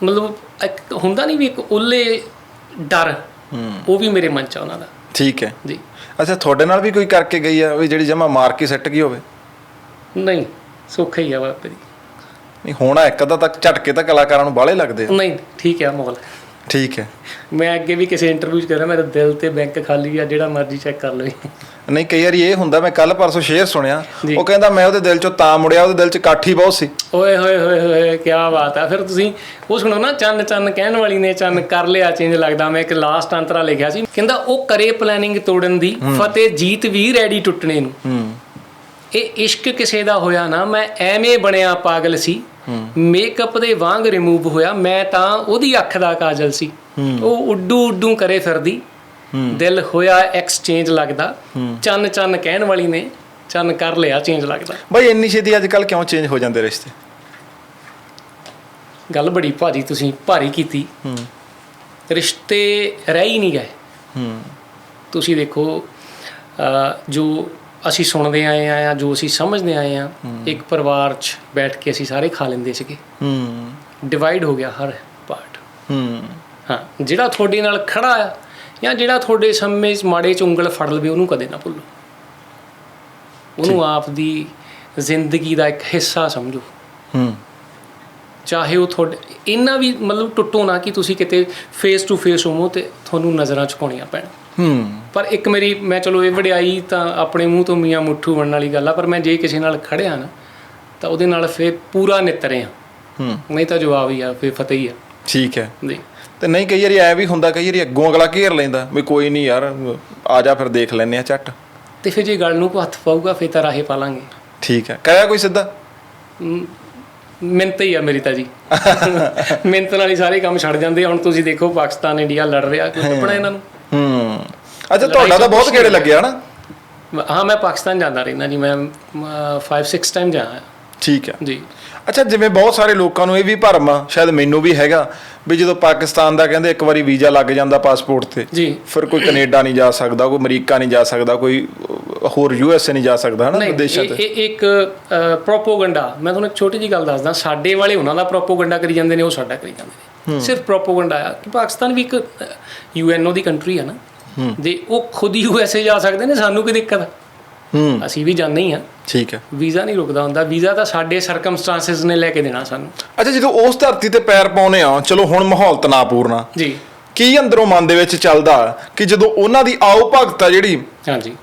ਮਤਲਬ ਇੱਕ ਹੁੰਦਾ ਨਹੀਂ ਵੀ ਇੱਕ ਉੱਲੇ ਡਰ ਉਹ ਵੀ ਮੇਰੇ ਮਨ ਚ ਉਹਨਾਂ ਦਾ। ਠੀਕ ਹੈ। ਜੀ। ਅੱਛਾ ਤੁਹਾਡੇ ਨਾਲ ਵੀ ਕੋਈ ਕਰਕੇ ਗਈ ਆ ਵੀ ਜਿਹੜੀ ਜਮਾ ਮਾਰ ਕੇ ਸੱਟ ਗਈ ਹੋਵੇ? ਨਹੀਂ ਸੌਖਾ ਹੀ ਆ ਬਾਪੇ ਦੀ। ਨਹੀਂ ਹੋਣਾ ਇੱਕ ਅੱਧਾ ਤੱਕ ਝਟਕੇ ਤਾਂ ਕਲਾਕਾਰਾਂ ਨੂੰ ਬਾਹਲੇ ਲੱਗਦੇ ਆ। ਨਹੀਂ ਠੀਕ ਹੈ ਮਾਹੌਲ ਠੀਕ ਹੈ। ਮੈਂ ਅੱਗੇ ਵੀ ਕਿਸੇ ਇੰਟਰਵਿਊ 'ਚ ਕਹਿ ਰਿਹਾ ਮੇਰਾ ਦਿਲ ਤੇ ਬੈਂਕ ਖਾਲੀ ਆ ਜਿਹੜਾ ਮਰਜ਼ੀ ਚੈੱਕ ਕਰ ਲਵੇ। ਨਹੀਂ ਕਈ ਵਾਰੀ ਇਹ ਹੁੰਦਾ ਮੈਂ ਕੱਲ ਪਰਸੋਂ ਸ਼ੇਅਰ ਸੁਣਿਆ ਜੀ। ਉਹ ਕਹਿੰਦਾ ਮੈਂ ਉਹਦੇ ਦਿਲ ਚੋਂ ਤਾਂ ਮੁੜਿਆ ਉਹਦੇ ਦਿਲ ਚ ਕਾਠੀ ਬਹੁਤ ਸੀ। ਓਏ ਹੋਏ ਹੋਏ ਹੋਏ ਕੀ ਬਾਤ ਆ। ਫਿਰ ਤੁਸੀਂ ਉਹ ਸੁਣੋ ਨਾ ਚੰਨ ਚੰਨ ਕਹਿਣ ਵਾਲੀ ਨੇ ਚੰਨ ਕਰ ਲਿਆ ਚੇਂਜ ਲੱਗਦਾ। ਮੈਂ ਇੱਕ ਲਾਸਟ ਅੰਤਰਾ ਲਿਖਿਆ ਸੀ। ਕਹਿੰਦਾ ਉਹ ਕਰੇ ਪਲੈਨਿੰਗ ਤੋੜਨ ਦੀ ਫਤਿਹ ਜੀਤ ਵੀ ਰੈਡੀ ਟੁੱਟਣੇ ਨੂੰ। ਹੂੰ। ਇਹ ਇਸ਼ਕ ਕਿਸੇ ਦਾ ਹੋਇਆ ਨਾ ਮੈਂ ਐਵੇਂ ਬਣਿਆ ਪਾਗਲ ਸੀ। ਮੇਕਅਪ ਦੇ ਵਾਂਗ ਰਿਮੂਵ ਹੋਇਆ ਮੈਂ ਤਾਂ ਉਹਦੀ ਅੱਖ ਦਾ ਕਾਜਲ ਸੀ। ਉਹ ਉੱਡੂ ਉੱਡੂ ਕਰੇ ਫਿਰਦੀ। ਦਿਲ ਹੋਇਆ ਐਕਸਚੇਂਜ ਲੱਗਦਾ। ਚੰਨ ਚੰਨ ਕਹਿਣ ਵਾਲੀ ਨੇ ਚੰਨ ਕਰ ਲਿਆ ਚੇਂਜ ਲੱਗਦਾ। ਬਈ ਇੰਨੀ ਛੇਤੀ ਅੱਜ ਕੱਲ ਕਿਉਂ ਚੇਂਜ ਹੋ ਜਾਂਦੇ ਰਿਸ਼ਤੇ? ਗੱਲ ਬੜੀ ਭਾਰੀ ਤੁਸੀਂ ਭਾਰੀ ਕੀਤੀ। ਹੂੰ। ਰਿਸ਼ਤੇ ਰਹਿ ਹੀ ਨਹੀਂ ਗਏ। ਹੂੰ। ਤੁਸੀਂ ਦੇਖੋ ਜੋ ਅਸੀਂ ਸੁਣਦੇ ਆਏ ਆ ਜਾਂ ਜੋ ਅਸੀਂ ਸਮਝਦੇ ਆਏ ਆ ਇੱਕ ਪਰਿਵਾਰ 'ਚ ਬੈਠ ਕੇ ਅਸੀਂ ਸਾਰੇ ਖਾ ਲੈਂਦੇ ਸੀਗੇ। ਹੂੰ। ਡਿਵਾਈਡ ਹੋ ਗਿਆ ਹਰ ਪਾਰਟ ਹੂੰ। ਹਾਂ ਜਿਹੜਾ ਤੁਹਾਡੇ ਨਾਲ ਖੜਾ ਆ ਜਾਂ ਜਿਹੜਾ ਤੁਹਾਡੇ ਸਮੇਂ 'ਚ ਮਾੜੇ 'ਚ ਉਂਗਲ ਫੜ ਲਵੇ ਉਹਨੂੰ ਕਦੇ ਨਾ ਭੁੱਲੋ। ਉਹਨੂੰ ਆਪ ਦੀ ਜ਼ਿੰਦਗੀ ਦਾ ਇੱਕ ਹਿੱਸਾ ਸਮਝੋ। ਹੂੰ। ਚਾਹੇ ਉਹ ਤੁਹਾਡੇ ਇੰਨਾ ਵੀ ਮਤਲਬ ਟੁੱਟੋ ਨਾ ਕਿ ਤੁਸੀਂ ਕਿਤੇ ਫੇਸ ਟੂ ਫੇਸ ਹੋਵੋ ਤੇ ਤੁਹਾਨੂੰ ਨਜ਼ਰਾਂ ਝੁਕਾਉਣੀਆਂ ਪੈਣ। ਹੂੰ। ਪਰ ਇੱਕ ਮੇਰੀ ਮੈਂ ਚਲੋ ਇਹ ਵਡਿਆਈ ਤਾਂ ਆਪਣੇ ਮੂੰਹ ਤੋਂ ਮੀਆਂ ਮੁੱਠੂ ਬਣਨ ਵਾਲੀ ਗੱਲ ਆ ਪਰ ਮੈਂ ਜੇ ਕਿਸੇ ਨਾਲ ਖੜਿਆ ਨਾ ਤਾਂ ਉਹਦੇ ਨਾਲ ਫੇਰ ਪੂਰਾ ਨਿਤਰੇ ਆ ਹੂੰ। ਨਹੀਂ ਤਾਂ ਜਵਾਬ ਹੀ ਆ ਫੇਰ ਫਤਿਹ ਹੀ ਆ। ਠੀਕ ਹੈ। ਜੀ। ਤੇ ਨਹੀਂ ਕਈ ਵਾਰੀ ਐ ਵੀ ਹੁੰਦਾ ਕਈ ਵਾਰੀ ਅੱਗੋਂ ਅਗਲਾ ਘੇਰ ਲੈਂਦਾ ਵੀ ਕੋਈ ਨਹੀਂ ਯਾਰ ਆ ਜਾ ਫਿਰ ਦੇਖ ਲੈਨੇ ਆ ਝੱਟ। ਤੇ ਫਿਰ ਜੇ ਗੱਲ ਨੂੰ ਕੋ ਹੱਥ ਪਾਊਗਾ ਫੇਰ ਤਾਂ ਰਾਹੇ ਪਾ ਲਾਂਗੇ ਠੀਕ ਹੈ। ਕਹਿਆ ਕੋਈ ਸਿੱਧਾ? ਮ, ਮਿਹਨਤ ਹੀ ਆ ਮੇਰੀ ਤਾਂ ਜੀ। ਮਿਹਨਤ ਨਾਲ ਹੀ ਸਾਰੇ ਕੰਮ ਛੱਡ ਜਾਂਦੇ। ਹੁਣ ਤੁਸੀਂ ਦੇਖੋ ਪਾਕਿਸਤਾਨ ਇੰਡੀਆ ਲੜ ਰਿਹਾ ਕੋਈ ਲੱਭਣਾ ਇਹਨਾਂ ਨੂੰ? ਅੱਛਾ ਤੁਹਾਡਾ ਤਾਂ ਬਹੁਤ ਨਹੀਂ ਲੱਗਿਆ ਨਾ ਹਾਂ ਮੈਂ ਪਾਕਿਸਤਾਨ ਜਾਂਦਾ ਰਹਿੰਦਾ ਜੀ ਮੈਂ 5 6 ਟਾਈਮ ਜਾਇਆ ਠੀਕ ਹੈ। ਜੀ। ਅੱਛਾ ਜਿਵੇਂ ਬਹੁਤ ਸਾਰੇ ਲੋਕਾਂ ਨੂੰ ਇਹ ਵੀ ਭਰਮ ਆ ਸ਼ਾਇਦ ਮੈਨੂੰ ਵੀ ਹੈਗਾ ਵੀ ਜਦੋਂ ਪਾਕਿਸਤਾਨ ਦਾ ਕਹਿੰਦੇ ਇੱਕ ਵਾਰੀ ਵੀਜ਼ਾ ਲੱਗ ਜਾਂਦਾ ਪਾਸਪੋਰਟ ਤੇ ਜੀ। ਫਿਰ ਕੋਈ ਕੈਨੇਡਾ ਨਹੀਂ ਜਾ ਸਕਦਾ ਕੋਈ ਅਮਰੀਕਾ ਨਹੀਂ ਜਾ ਸਕਦਾ ਕੋਈ ਹੋਰ ਯੂਐਸਏ ਨਹੀਂ ਜਾ ਸਕਦਾ ਹਨਾ ਵਿਦੇਸ਼ਾਂ ਤੇ? ਇਹ ਇੱਕ ਪ੍ਰੋਪੋਗੰਡਾ ਮੈਂ ਤੁਹਾਨੂੰ ਇੱਕ ਛੋਟੀ ਜੀ ਗੱਲ ਦੱਸਦਾ ਸਾਡੇ ਵਾਲੇ ਉਹਨਾਂ ਦਾ ਪ੍ਰੋਪੋਗੰਡਾ ਕਰੀ ਜਾਂਦੇ ਨੇ ਉਹ ਸਾਡਾ ਕਰੀ ਜਾਂਦੇ ਨੇ। ਸਿਰਫ ਪ੍ਰੋਪੋਗੰਡਾ ਆ ਕਿ ਪਾਕਿਸਤਾਨ ਵੀ ਇੱਕ ਯੂਐਨਓ ਦੀ ਕੰਟਰੀ ਆ ਨਾ। ਜੇ ਉਹ ਖੁਦ ਯੂਐਸਏ ਜਾ ਸਕਦੇ ਨੇ ਸਾਨੂੰ ਕੀ ਦਿੱਕਤ? ਹੂੰ। ਅਸੀਂ ਵੀ ਜਾਂਦੇ ਹੀ ਆ ਠੀਕ ਹੈ। ਵੀਜ਼ਾ ਨਹੀਂ ਰੁਕਦਾ ਹੁੰਦਾ ਵੀਜ਼ਾ ਤਾਂ ਸਾਡੇ ਸਰਕਮਸਟੈਂਸਸ ਨੇ ਲੈ ਕੇ ਦੇਣਾ ਸਾਨੂੰ। ਅੱਛਾ ਜਦੋਂ ਉਸ ਧਰਤੀ ਤੇ ਪੈਰ ਪਾਉਨੇ ਆ ਚਲੋ ਹੁਣ ਮਾਹੌਲ ਤਣਾਪੂਰਨ ਆ। ਜੀ। ਕੀ ਅੰਦਰੋਂ ਮਨ ਦੇ ਵਿੱਚ ਚੱਲਦਾ ਕਿ ਜਦੋਂ ਉਹਨਾਂ ਦੀ ਆਓ ਭਗਤ ਆ ਜਿਹੜੀ ਹਾਂਜੀ।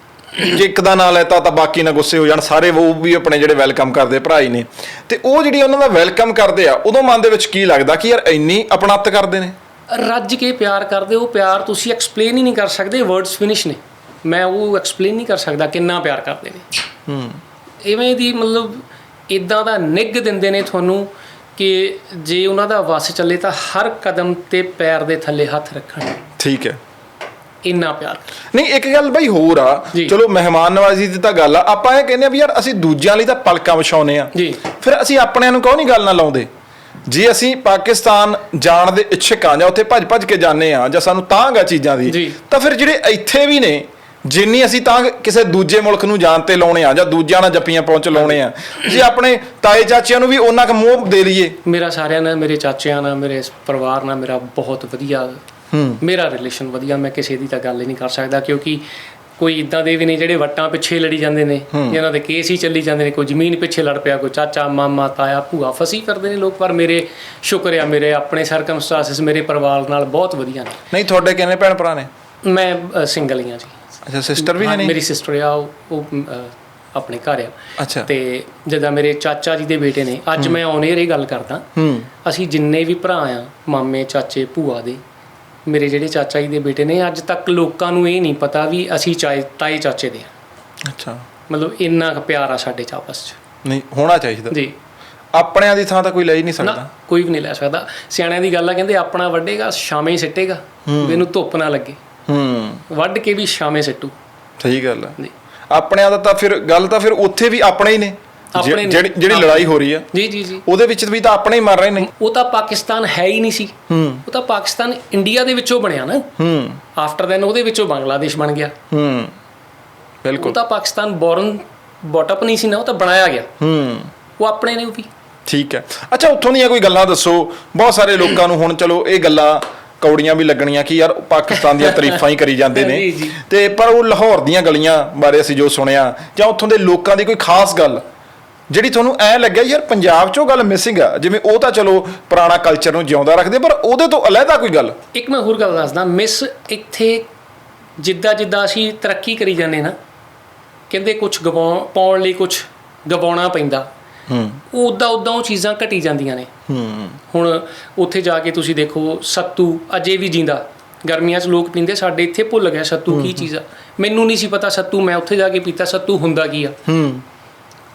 ਜੇ ਇੱਕ ਦਾ ਨਾਂ ਲੈਤਾ ਤਾਂ ਬਾਕੀ ਨਾ ਗੁੱਸੇ ਹੋ ਜਾਣ ਸਾਰੇ ਉਹ ਵੀ ਆਪਣੇ ਜਿਹੜੇ ਵੈਲਕਮ ਕਰਦੇ ਭਰਾ ਹੀ ਨੇ। ਤੇ ਉਹ ਜਿਹੜੀ ਉਹਨਾਂ ਦਾ ਵੈਲਕਮ ਕਰਦੇ ਆ ਉਦੋਂ ਮਨ ਦੇ ਵਿੱਚ ਕੀ ਲੱਗਦਾ ਕਿ ਯਾਰ ਇੰਨੀ ਅਪਣੱਤ ਕਰਦੇ ਨੇ? ਰੱਜ ਕੇ ਪਿਆਰ ਕਰਦੇ ਉਹ ਪਿਆਰ ਤੁਸੀਂ ਐਕਸਪਲੇਨ ਹੀ ਨਹੀਂ ਕਰ ਸਕਦੇ ਵਰਡਸ ਫਿਨਿਸ਼ ਨੇ। ਮੈਂ ਉਹ ਐਕਸਪਲੇਨ ਨਹੀਂ ਕਰ ਸਕਦਾ ਕਿੰਨਾ ਪਿਆਰ ਕਰਦੇ ਨੇ। ਹੂੰ। ਇਵੇਂ ਦੀ ਮਤਲਬ ਇਦਾਂ ਦਾ ਨਿੱਘ ਦਿੰਦੇ ਨੇ ਤੁਹਾਨੂੰ ਕਿ ਜੇ ਉਹਨਾਂ ਦਾ ਵਸ ਚੱਲੇ ਤਾਂ ਹਰ ਕਦਮ ਤੇ ਪੈਰ ਦੇ ਥੱਲੇ ਹੱਥ ਰੱਖਣ। ਠੀਕ ਹੈ। ਇੰਨਾ ਪਿਆਰ। ਨਹੀਂ ਇੱਕ ਗੱਲ ਬਈ ਹੋਰ ਆ। ਚਲੋ ਮਹਿਮਾਨ ਨਵਾਜ਼ੀ ਦੀ ਤਾਂ ਗੱਲ ਆ। ਆਪਾਂ ਇਹ ਕਹਿੰਦੇ ਆ ਵੀ ਯਾਰ ਅਸੀਂ ਦੂਜਿਆਂ ਲਈ ਤਾਂ ਪਲਕਾਂ ਵਿਛਾਉਨੇ ਆ। ਜੀ। ਫਿਰ ਅਸੀਂ ਆਪਣਿਆਂ ਨੂੰ ਕਿਉਂ ਨਹੀਂ ਗੱਲ ਨਾ ਲਾਉਂਦੇ? ਜੇ ਅਸੀਂ ਪਾਕਿਸਤਾਨ ਜਾਣ ਦੇ ਇੱਛੁਕ ਆ ਜਾਂ ਉੱਥੇ ਭੱਜ ਭੱਜ ਕੇ ਜਾਂਦੇ ਆ ਜਾਂ ਸਾਨੂੰ ਤਾਂਗ ਆ ਚੀਜ਼ਾਂ ਦੀ। ਤਾਂ ਫਿਰ ਜਿਹੜੇ ਇੱਥੇ ਵੀ ਨੇ ਜਿੰਨੀ ਅਸੀਂ ਤਾਂ ਕਿਸੇ ਦੂਜੇ ਮੁਲਕ ਨੂੰ ਜਾਣ ਤੇ ਲਾਉਣੇ ਆ ਜਾਂ ਦੂਜਿਆਂ ਨਾਲ ਜੱਪੀਆਂ ਪਹੁੰਚ ਲਾਉਣੇ ਆ ਜੇ ਆਪਣੇ ਤਾਏ ਚਾਚਿਆਂ ਨੂੰ ਵੀ ਉਹਨਾਂ ਕੁ ਮੋਹ ਦੇ ਲਈਏ ਮੇਰਾ ਸਾਰਿਆਂ ਨਾਲ ਮੇਰੇ ਚਾਚਿਆਂ ਨਾਲ ਮੇਰੇ ਪਰਿਵਾਰ ਨਾਲ ਮੇਰਾ ਬਹੁਤ ਵਧੀਆ ਮੇਰਾ ਰਿਲੇਸ਼ਨ ਵਧੀਆ ਮੈਂ ਕਿਸੇ ਦੀ ਤਾਂ ਗੱਲ ਹੀ ਨਹੀਂ ਕਰ ਸਕਦਾ ਕਿਉਂਕਿ ਕੋਈ ਇਦਾਂ ਦੇ ਵੀ ਨੇ ਜਿਹੜੇ ਵੱਟਾਂ ਪਿੱਛੇ ਲੜੀ ਜਾਂਦੇ ਨੇ ਜਿਹਨਾਂ ਦੇ ਕੇਸ ਹੀ ਚੱਲੀ ਜਾਂਦੇ ਨੇ ਕੋਈ ਜ਼ਮੀਨ ਪਿੱਛੇ ਲੜ ਪਿਆ ਕੋਈ ਚਾਚਾ ਮਾਮਾ ਤਾਇਆ ਭੂਆ ਫਸੀ ਕਰਦੇ ਨੇ ਲੋਕ ਪਰ ਮੇਰੇ ਸ਼ੁਕਰ ਆ ਮੇਰੇ ਆਪਣੇ ਸਰਕਮਸਟੈਂਸਸ ਮੇਰੇ ਪਰਿਵਾਰ ਨਾਲ ਬਹੁਤ ਵਧੀਆ ਨੇ। ਨਹੀਂ ਤੁਹਾਡੇ ਕਿੰਨੇ ਭੈਣ ਭਰਾ ਨੇ? ਮੈਂ ਸਿੰਗਲ ਹੀ ਹਾਂ ਜੀ। ਅੱਛਾ ਸਿਸਟਰ ਵੀ ਨਹੀਂ ਮੇਰੀ ਸਿਸਟਰ ਆ ਉਹ ਆਪਣੇ ਘਰ ਆ। ਅੱਛਾ। ਤੇ ਜਿੱਦਾਂ ਮੇਰੇ ਚਾਚਾ ਜੀ ਦੇ ਬੇਟੇ ਨੇ ਅੱਜ ਮੈਂ ਔਨ 에ਅਰ ਇਹ ਗੱਲ ਕਰਦਾ। ਹੂੰ। ਅਸੀਂ ਜਿੰਨੇ ਵੀ ਭਰਾ ਆ ਮਾਮੇ ਚਾਚੇ ਭੂਆ ਦੇ ਮੇਰੇ ਜਿਹੜੇ ਚਾਚਾ ਜੀ ਦੇ ਬੇਟੇ ਨੇ ਅੱਜ ਤੱਕ ਲੋਕਾਂ ਨੂੰ ਇਹ ਨਹੀਂ ਪਤਾ ਵੀ ਅਸੀਂ ਚਾਏ ਤਾਏ ਚਾਚੇ ਦੇ ਆ ਅੱਛਾ। ਮਤਲਬ ਇੰਨਾ ਕੁ ਪਿਆਰ ਆ ਸਾਡੇ ਚ ਆਪਸ ਚ। ਨਹੀਂ ਹੋਣਾ ਚਾਹੀਦਾ। ਜੀ। ਆਪਣਿਆਂ ਦੀ ਥਾਂ ਤਾਂ ਕੋਈ ਲੈ ਹੀ ਨਹੀਂ ਸਕਦਾ। ਨਾ ਕੋਈ ਵੀ ਨਹੀਂ ਲੈ ਸਕਦਾ। ਸਿਆਣਿਆਂ ਦੀ ਗੱਲ ਆ ਕਹਿੰਦੇ ਆਪਣਾ ਵੱਡੇਗਾ ਸ਼ਾਮੇ ਹੀ ਸਿੱਟੇਗਾ। ਇਹਨੂੰ ਧੁੱਪ ਨਾ ਲੱਗੇ। ਹੂੰ। ਵੱਢ ਕੇ ਵੀ ਸ਼ਾਮੇ ਸਿੱਟੂ। ਸਹੀ ਗੱਲ ਹੈ ਜੀ। ਆਪਣਿਆਂ ਦਾ ਤਾਂ ਫਿਰ ਗੱਲ ਤਾਂ ਫਿਰ ਉੱਥੇ ਵੀ ਆਪਣੇ ਹੀ ਨੇ। ਆਪਣੇ। ਜਿਹੜੀ ਜਿਹੜੀ ਲੜਾਈ ਹੋ ਰਹੀ ਆ। ਜੀ ਜੀ ਜੀ। ਉਹਦੇ ਵਿੱਚ ਵੀ ਤਾਂ ਆਪਣੇ ਹੀ ਮਰ ਰਹੇ ਨੇ। ਉਹ ਤਾਂ ਪਾਕਿਸਤਾਨ ਹੈ ਹੀ ਨਹੀਂ ਸੀ। ਹੂੰ। ਉਹ ਤਾਂ ਪਾਕਿਸਤਾਨ ਇੰਡੀਆ ਦੇ ਵਿੱਚੋਂ ਬਣਿਆ ਨਾ। ਹੂੰ। ਆਫਟਰ ਦੈਨ ਉਹਦੇ ਵਿੱਚੋਂ ਬੰਗਲਾਦੇਸ਼ ਬਣ ਗਿਆ। ਹੂੰ। ਉਹ ਬਿਲਕੁਲ ਤਾਂ ਪਾਕਿਸਤਾਨ ਬੋਰਨ ਬੋਟਅਪ ਨਹੀਂ ਸੀ ਨਾ ਉਹ ਤਾਂ ਬਣਾਇਆ ਗਿਆ। ਹੂੰ। ਉਹ ਆਪਣੇ ਨੇ ਉਹ ਵੀ। ਠੀਕ ਹੈ। ਅੱਛਾ ਉੱਥੋਂ ਦੀਆਂ ਕੋਈ ਗੱਲਾਂ ਦੱਸੋ। ਬਹੁਤ ਸਾਰੇ ਲੋਕਾਂ ਨੂੰ ਹੁਣ ਚਲੋ ਇਹ ਗੱਲਾਂ ਕੌੜੀਆਂ ਵੀ ਲੱਗਣੀਆਂ ਕਿ ਯਾਰ ਪਾਕਿਸਤਾਨ ਦੀਆਂ ਤਾਰੀਫਾਂ ਹੀ ਕਰੀ ਜਾਂਦੇ ਨੇ। ਤੇ ਪਰ ਉਹ ਲਾਹੌਰ ਦੀਆਂ ਗਲੀਆਂ ਬਾਰੇ ਅਸੀਂ ਜੋ ਸੁਣਿਆ ਜਾਂ ਉੱਥੋਂ ਦੇ ਲੋਕਾਂ ਦੀ ਕੋਈ ਖਾਸ ਗੱਲ ਜਿਹੜੀ ਤੁਹਾਨੂੰ ਐ ਲੱਗਿਆ ਯਾਰ ਪੰਜਾਬ 'ਚੋਂ ਗੱਲ ਮਿਸਿੰਗ ਆ ਜਿਵੇਂ ਉਹ ਤਾਂ ਚਲੋ ਪੁਰਾਣਾ ਕਲਚਰ ਨੂੰ ਜਿਉਂਦਾ ਰੱਖਦੇ ਪਰ ਉਹਦੇ ਤੋਂ ਅਲੱਗਾ ਕੋਈ ਗੱਲ? ਇੱਕ ਮੈਂ ਹੋਰ ਗੱਲ ਦੱਸਦਾ ਮਿਸ ਇੱਥੇ ਜਿੱਦਾਂ ਜਿੱਦਾਂ ਅਸੀਂ ਤਰੱਕੀ ਕਰੀ ਜਾਂਦੇ ਨਾ ਕਹਿੰਦੇ ਕੁਝ ਗਵਾਉਣ ਪਾਉਣ ਲਈ ਕੁਝ ਗਵਾਉਣਾ ਪੈਂਦਾ। ਹੂੰ। ਉਦਾਂ ਉਦਾਂ ਉਹ ਚੀਜ਼ਾਂ ਘਟੀ ਜਾਂਦੀਆਂ ਨੇ। ਹੂੰ। ਹੁਣ ਉੱਥੇ ਜਾ ਕੇ ਤੁਸੀਂ ਦੇਖੋ ਸੱਤੂ ਅਜੇ ਵੀ ਜਿੰਦਾ। ਗਰਮੀਆਂ 'ਚ ਲੋਕ ਪੀਂਦੇ ਸਾਡੇ ਇੱਥੇ ਭੁੱਲ ਗਿਆ ਸੱਤੂ ਕੀ ਚੀਜ਼ ਆ। ਮੈਨੂੰ ਨਹੀਂ ਸੀ ਪਤਾ ਸੱਤੂ ਮੈਂ ਉੱਥੇ ਜਾ ਕੇ ਪੀਤਾ ਸੱਤੂ ਹੁੰਦਾ ਕੀ ਆ। ਹੂੰ।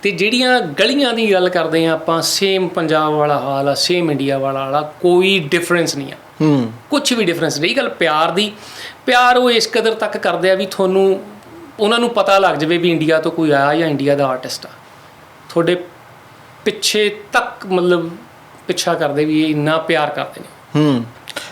ਤੇ ਜਿਹੜੀਆਂ ਗਲੀਆਂ ਦੀ ਗੱਲ ਕਰਦੇ ਆ ਆਪਾਂ ਸੇਮ ਪੰਜਾਬ ਵਾਲਾ ਹਾਲ ਆ ਸੇਮ ਇੰਡੀਆ ਵਾਲਾ ਹਾਲ ਆ ਕੋਈ ਡਿਫਰੈਂਸ ਨਹੀਂ ਆ। ਹੂੰ। ਕੁਝ ਵੀ ਡਿਫਰੈਂਸ ਨਹੀਂ ਗੱਲ ਪਿਆਰ ਦੀ। ਪਿਆਰ ਉਹ ਇਸ ਕਦਰ ਤੱਕ ਕਰਦੇ ਆ ਵੀ ਤੁਹਾਨੂੰ ਉਹਨਾਂ ਨੂੰ ਪਤਾ ਲੱਗ ਜਾਵੇ ਵੀ ਇੰਡੀਆ ਤੋਂ ਕੋਈ ਆਇਆ ਜਾਂ ਇੰਡੀਆ ਦਾ ਆਰਟਿਸਟ ਆ। ਤੁਹਾਡੇ ਪਿੱਛੇ ਤੱਕ ਮਤਲਬ ਪਿੱਛਾ ਕਰਦੇ ਵੀ ਇਹ ਇੰਨਾ ਪਿਆਰ ਕਰਦੇ ਨੇ। ਹੂੰ।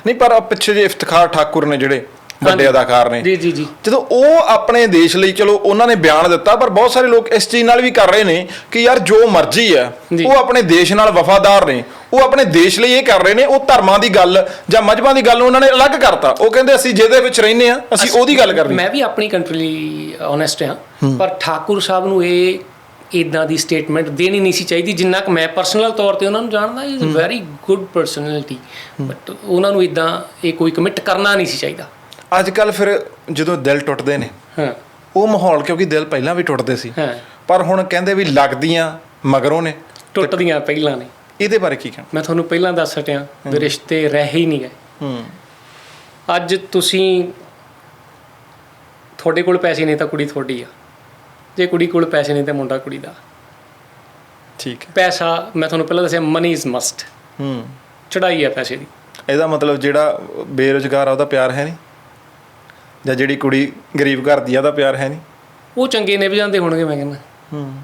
ਨਹੀਂ ਪਰ ਪਿੱਛੇ ਜੇ ਇਫਤਖਾਰ ਠਾਕੁਰ ਨੇ ਜਿਹੜੇ ਵੱਡੇ। ਅਦਾਕਾਰ ਨੇ। ਜੀ ਜੀ ਜੀ। ਜਦੋਂ ਉਹ ਆਪਣੇ ਦੇਸ਼ ਲਈ ਚਲੋ ਉਹਨਾਂ ਨੇ ਬਿਆਨ ਦਿੱਤਾ ਪਰ ਬਹੁਤ ਸਾਰੇ ਲੋਕ ਇਸ ਚੀਜ਼ ਨਾਲ ਵੀ ਕਰ ਰਹੇ ਨੇ ਕਿ ਯਾਰ ਜੋ ਮਰਜ਼ੀ ਹੈ ਜੀ। ਉਹ ਆਪਣੇ ਦੇਸ਼ ਨਾਲ ਵਫਾਦਾਰ ਨੇ। ਉਹ ਆਪਣੇ ਦੇਸ਼ ਲਈ ਇਹ ਕਰ ਰਹੇ ਨੇ ਉਹ ਧਰਮਾਂ ਦੀ ਗੱਲ ਜਾਂ ਮਜ਼ਹਬਾਂ ਦੀ ਗੱਲ ਉਹਨਾਂ ਨੇ ਅਲੱਗ ਕਰਤਾ। ਉਹ ਕਹਿੰਦੇ ਅਸੀਂ ਜਿਹਦੇ ਵਿੱਚ ਰਹਿੰਦੇ ਆ ਅਸੀਂ ਉਹਦੀ ਗੱਲ ਕਰਨੀ। ਮੈਂ ਵੀ ਆਪਣੀ ਕੰਟਰੀ ਲਈ ਓਨੈਸਟ ਹਾਂ। ਪਰ ਠਾਕੁਰ ਸਾਹਿਬ ਨੂੰ ਇਹ ਇਦਾਂ ਦੀ ਸਟੇਟਮੈਂਟ ਦੇਣੀ ਨਹੀਂ ਸੀ ਚਾਹੀਦੀ ਜਿੰਨਾ ਕਿ ਮੈਂ ਪਰਸਨਲ ਤੌਰ ਤੇ ਉਹਨਾਂ ਨੂੰ ਜਾਣਦਾ is very good personality but ਉਹਨਾਂ ਨੂੰ ਇਦਾਂ ਇਹ ਕੋਈ ਕਮਿਟ ਕਰਨਾ ਨਹੀਂ ਸੀ ਚਾਹੀਦਾ। ਅੱਜ ਕੱਲ ਫਿਰ ਜਦੋਂ ਦਿਲ ਟੁੱਟਦੇ ਨੇ ਹਾਂ। ਉਹ ਮਾਹੌਲ ਕਿਉਂਕਿ ਦਿਲ ਪਹਿਲਾਂ ਵੀ ਟੁੱਟਦੇ ਸੀ। ਹਾਂ। ਪਰ ਹੁਣ ਕਹਿੰਦੇ ਵੀ ਲੱਗਦੀਆਂ ਮਗਰੋਂ ਨੇ। ਟੁੱਟਦੀਆਂ ਪਹਿਲਾਂ ਨੇ। ਇਹਦੇ ਬਾਰੇ ਕੀ ਕਹਿਣਾ? ਮੈਂ ਤੁਹਾਨੂੰ ਪਹਿਲਾਂ ਦੱਸ ਹਟਿਆ ਵੀ ਰਿਸ਼ਤੇ ਰਹਿ ਹੀ ਨਹੀਂ ਗਏ। ਹੂੰ। ਅੱਜ ਤੁਸੀਂ ਤੁਹਾਡੇ ਕੋਲ ਪੈਸੇ ਨਹੀਂ ਤਾਂ ਕੁੜੀ ਤੁਹਾਡੀ ਆ। ਜੇ ਕੁੜੀ ਕੋਲ ਪੈਸੇ ਨਹੀਂ ਤਾਂ ਮੁੰਡਾ ਕੁੜੀ ਦਾ। ਠੀਕ ਹੈ। ਪੈਸਾ ਮੈਂ ਤੁਹਾਨੂੰ ਪਹਿਲਾਂ ਦੱਸਿਆ ਮਨੀ ਇਜ਼ ਮਸਟ ਹੂੰ। ਚੜਾਈ ਹੈ ਪੈਸੇ ਦੀ। ਇਹਦਾ ਮਤਲਬ ਜਿਹੜਾ ਬੇਰੁਜ਼ਗਾਰ ਆ ਉਹਦਾ ਪਿਆਰ ਹੈ ਨਹੀਂ? ਜਾਂ ਜਿਹੜੀ ਕੁੜੀ ਗਰੀਬ ਘਰ ਦੀ ਆ ਦਾ ਪਿਆਰ ਹੈ ਨਹੀਂ? ਉਹ ਚੰਗੇ ਨਿਭ ਜਾਂਦੇ ਹੋਣਗੇ ਮੈਂ ਕਹਿੰਦਾ। ਹੂੰ।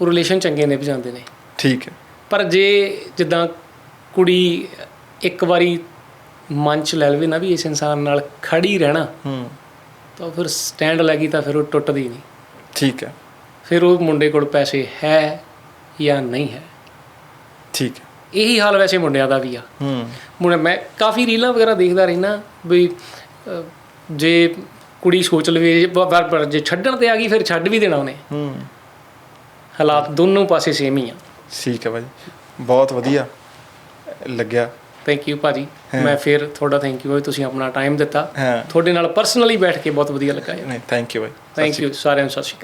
ਉਹ ਰਿਲੇਸ਼ਨ ਚੰਗੇ ਨਿਭ ਜਾਂਦੇ ਨੇ। ਠੀਕ ਹੈ। ਪਰ ਜੇ ਜਿੱਦਾਂ ਕੁੜੀ ਇੱਕ ਵਾਰੀ ਮਨ ਚ ਲੈ ਲਵੇ ਨਾ ਵੀ ਇਸ ਇਨਸਾਨ ਨਾਲ ਖੜੀ ਰਹਿਣਾ ਹੂੰ। ਤਾਂ ਫਿਰ ਸਟੈਂਡ ਲੱਗੀ ਤਾਂ ਫਿਰ ਉਹ ਟੁੱਟਦੀ ਨਹੀਂ। ਠੀਕ ਹੈ। ਫਿਰ ਉਹ ਮੁੰਡੇ ਕੋਲ ਪੈਸੇ ਹੈ ਜਾਂ ਨਹੀਂ ਹੈ। ਠੀਕ ਹੈ। ਇਹੀ ਹਾਲ ਵੈਸੇ ਮੁੰਡਿਆਂ ਦਾ ਵੀ ਆ। ਹੂੰ। ਮੁੰਡੇ ਮੈਂ ਕਾਫੀ ਰੀਲਾਂ ਵਗੈਰਾ ਦੇਖਦਾ ਰਹਿਣਾ ਵੀ ਜੇ ਕੁੜੀ ਸੋਚ ਲਵੇ ਪਰ ਜੇ ਛੱਡਣ ਤੇ ਆ ਗਈ ਫਿਰ ਛੱਡ ਵੀ ਦੇਣਾ ਉਹਨੇ। ਹੂੰ। ਹਾਲਾਤ ਦੋਨੋਂ ਪਾਸੇ ਸੇਮ ਹੀ ਆ। ਠੀਕ ਹੈ ਭਾਜੀ। ਬਹੁਤ ਵਧੀਆ ਲੱਗਿਆ। ਥੈਂਕ ਯੂ ਭਾਜੀ। ਮੈਂ ਫਿਰ ਤੁਹਾਡਾ ਥੈਂਕ ਯੂ ਤੁਸੀਂ ਆਪਣਾ ਟਾਈਮ ਦਿੱਤਾ। ਤੁਹਾਡੇ ਨਾਲ ਪਰਸਨਲੀ ਬੈਠ ਕੇ ਬਹੁਤ ਵਧੀਆ ਲੱਗਾ। ਨਹੀਂ ਥੈਂਕ ਯੂ ਭਾਈ ਥੈਂਕ ਯੂ ਸਾਰਿਆਂ ਨੂੰ ਸਤਿ ਸ਼੍ਰੀ ਅਕਾਲ।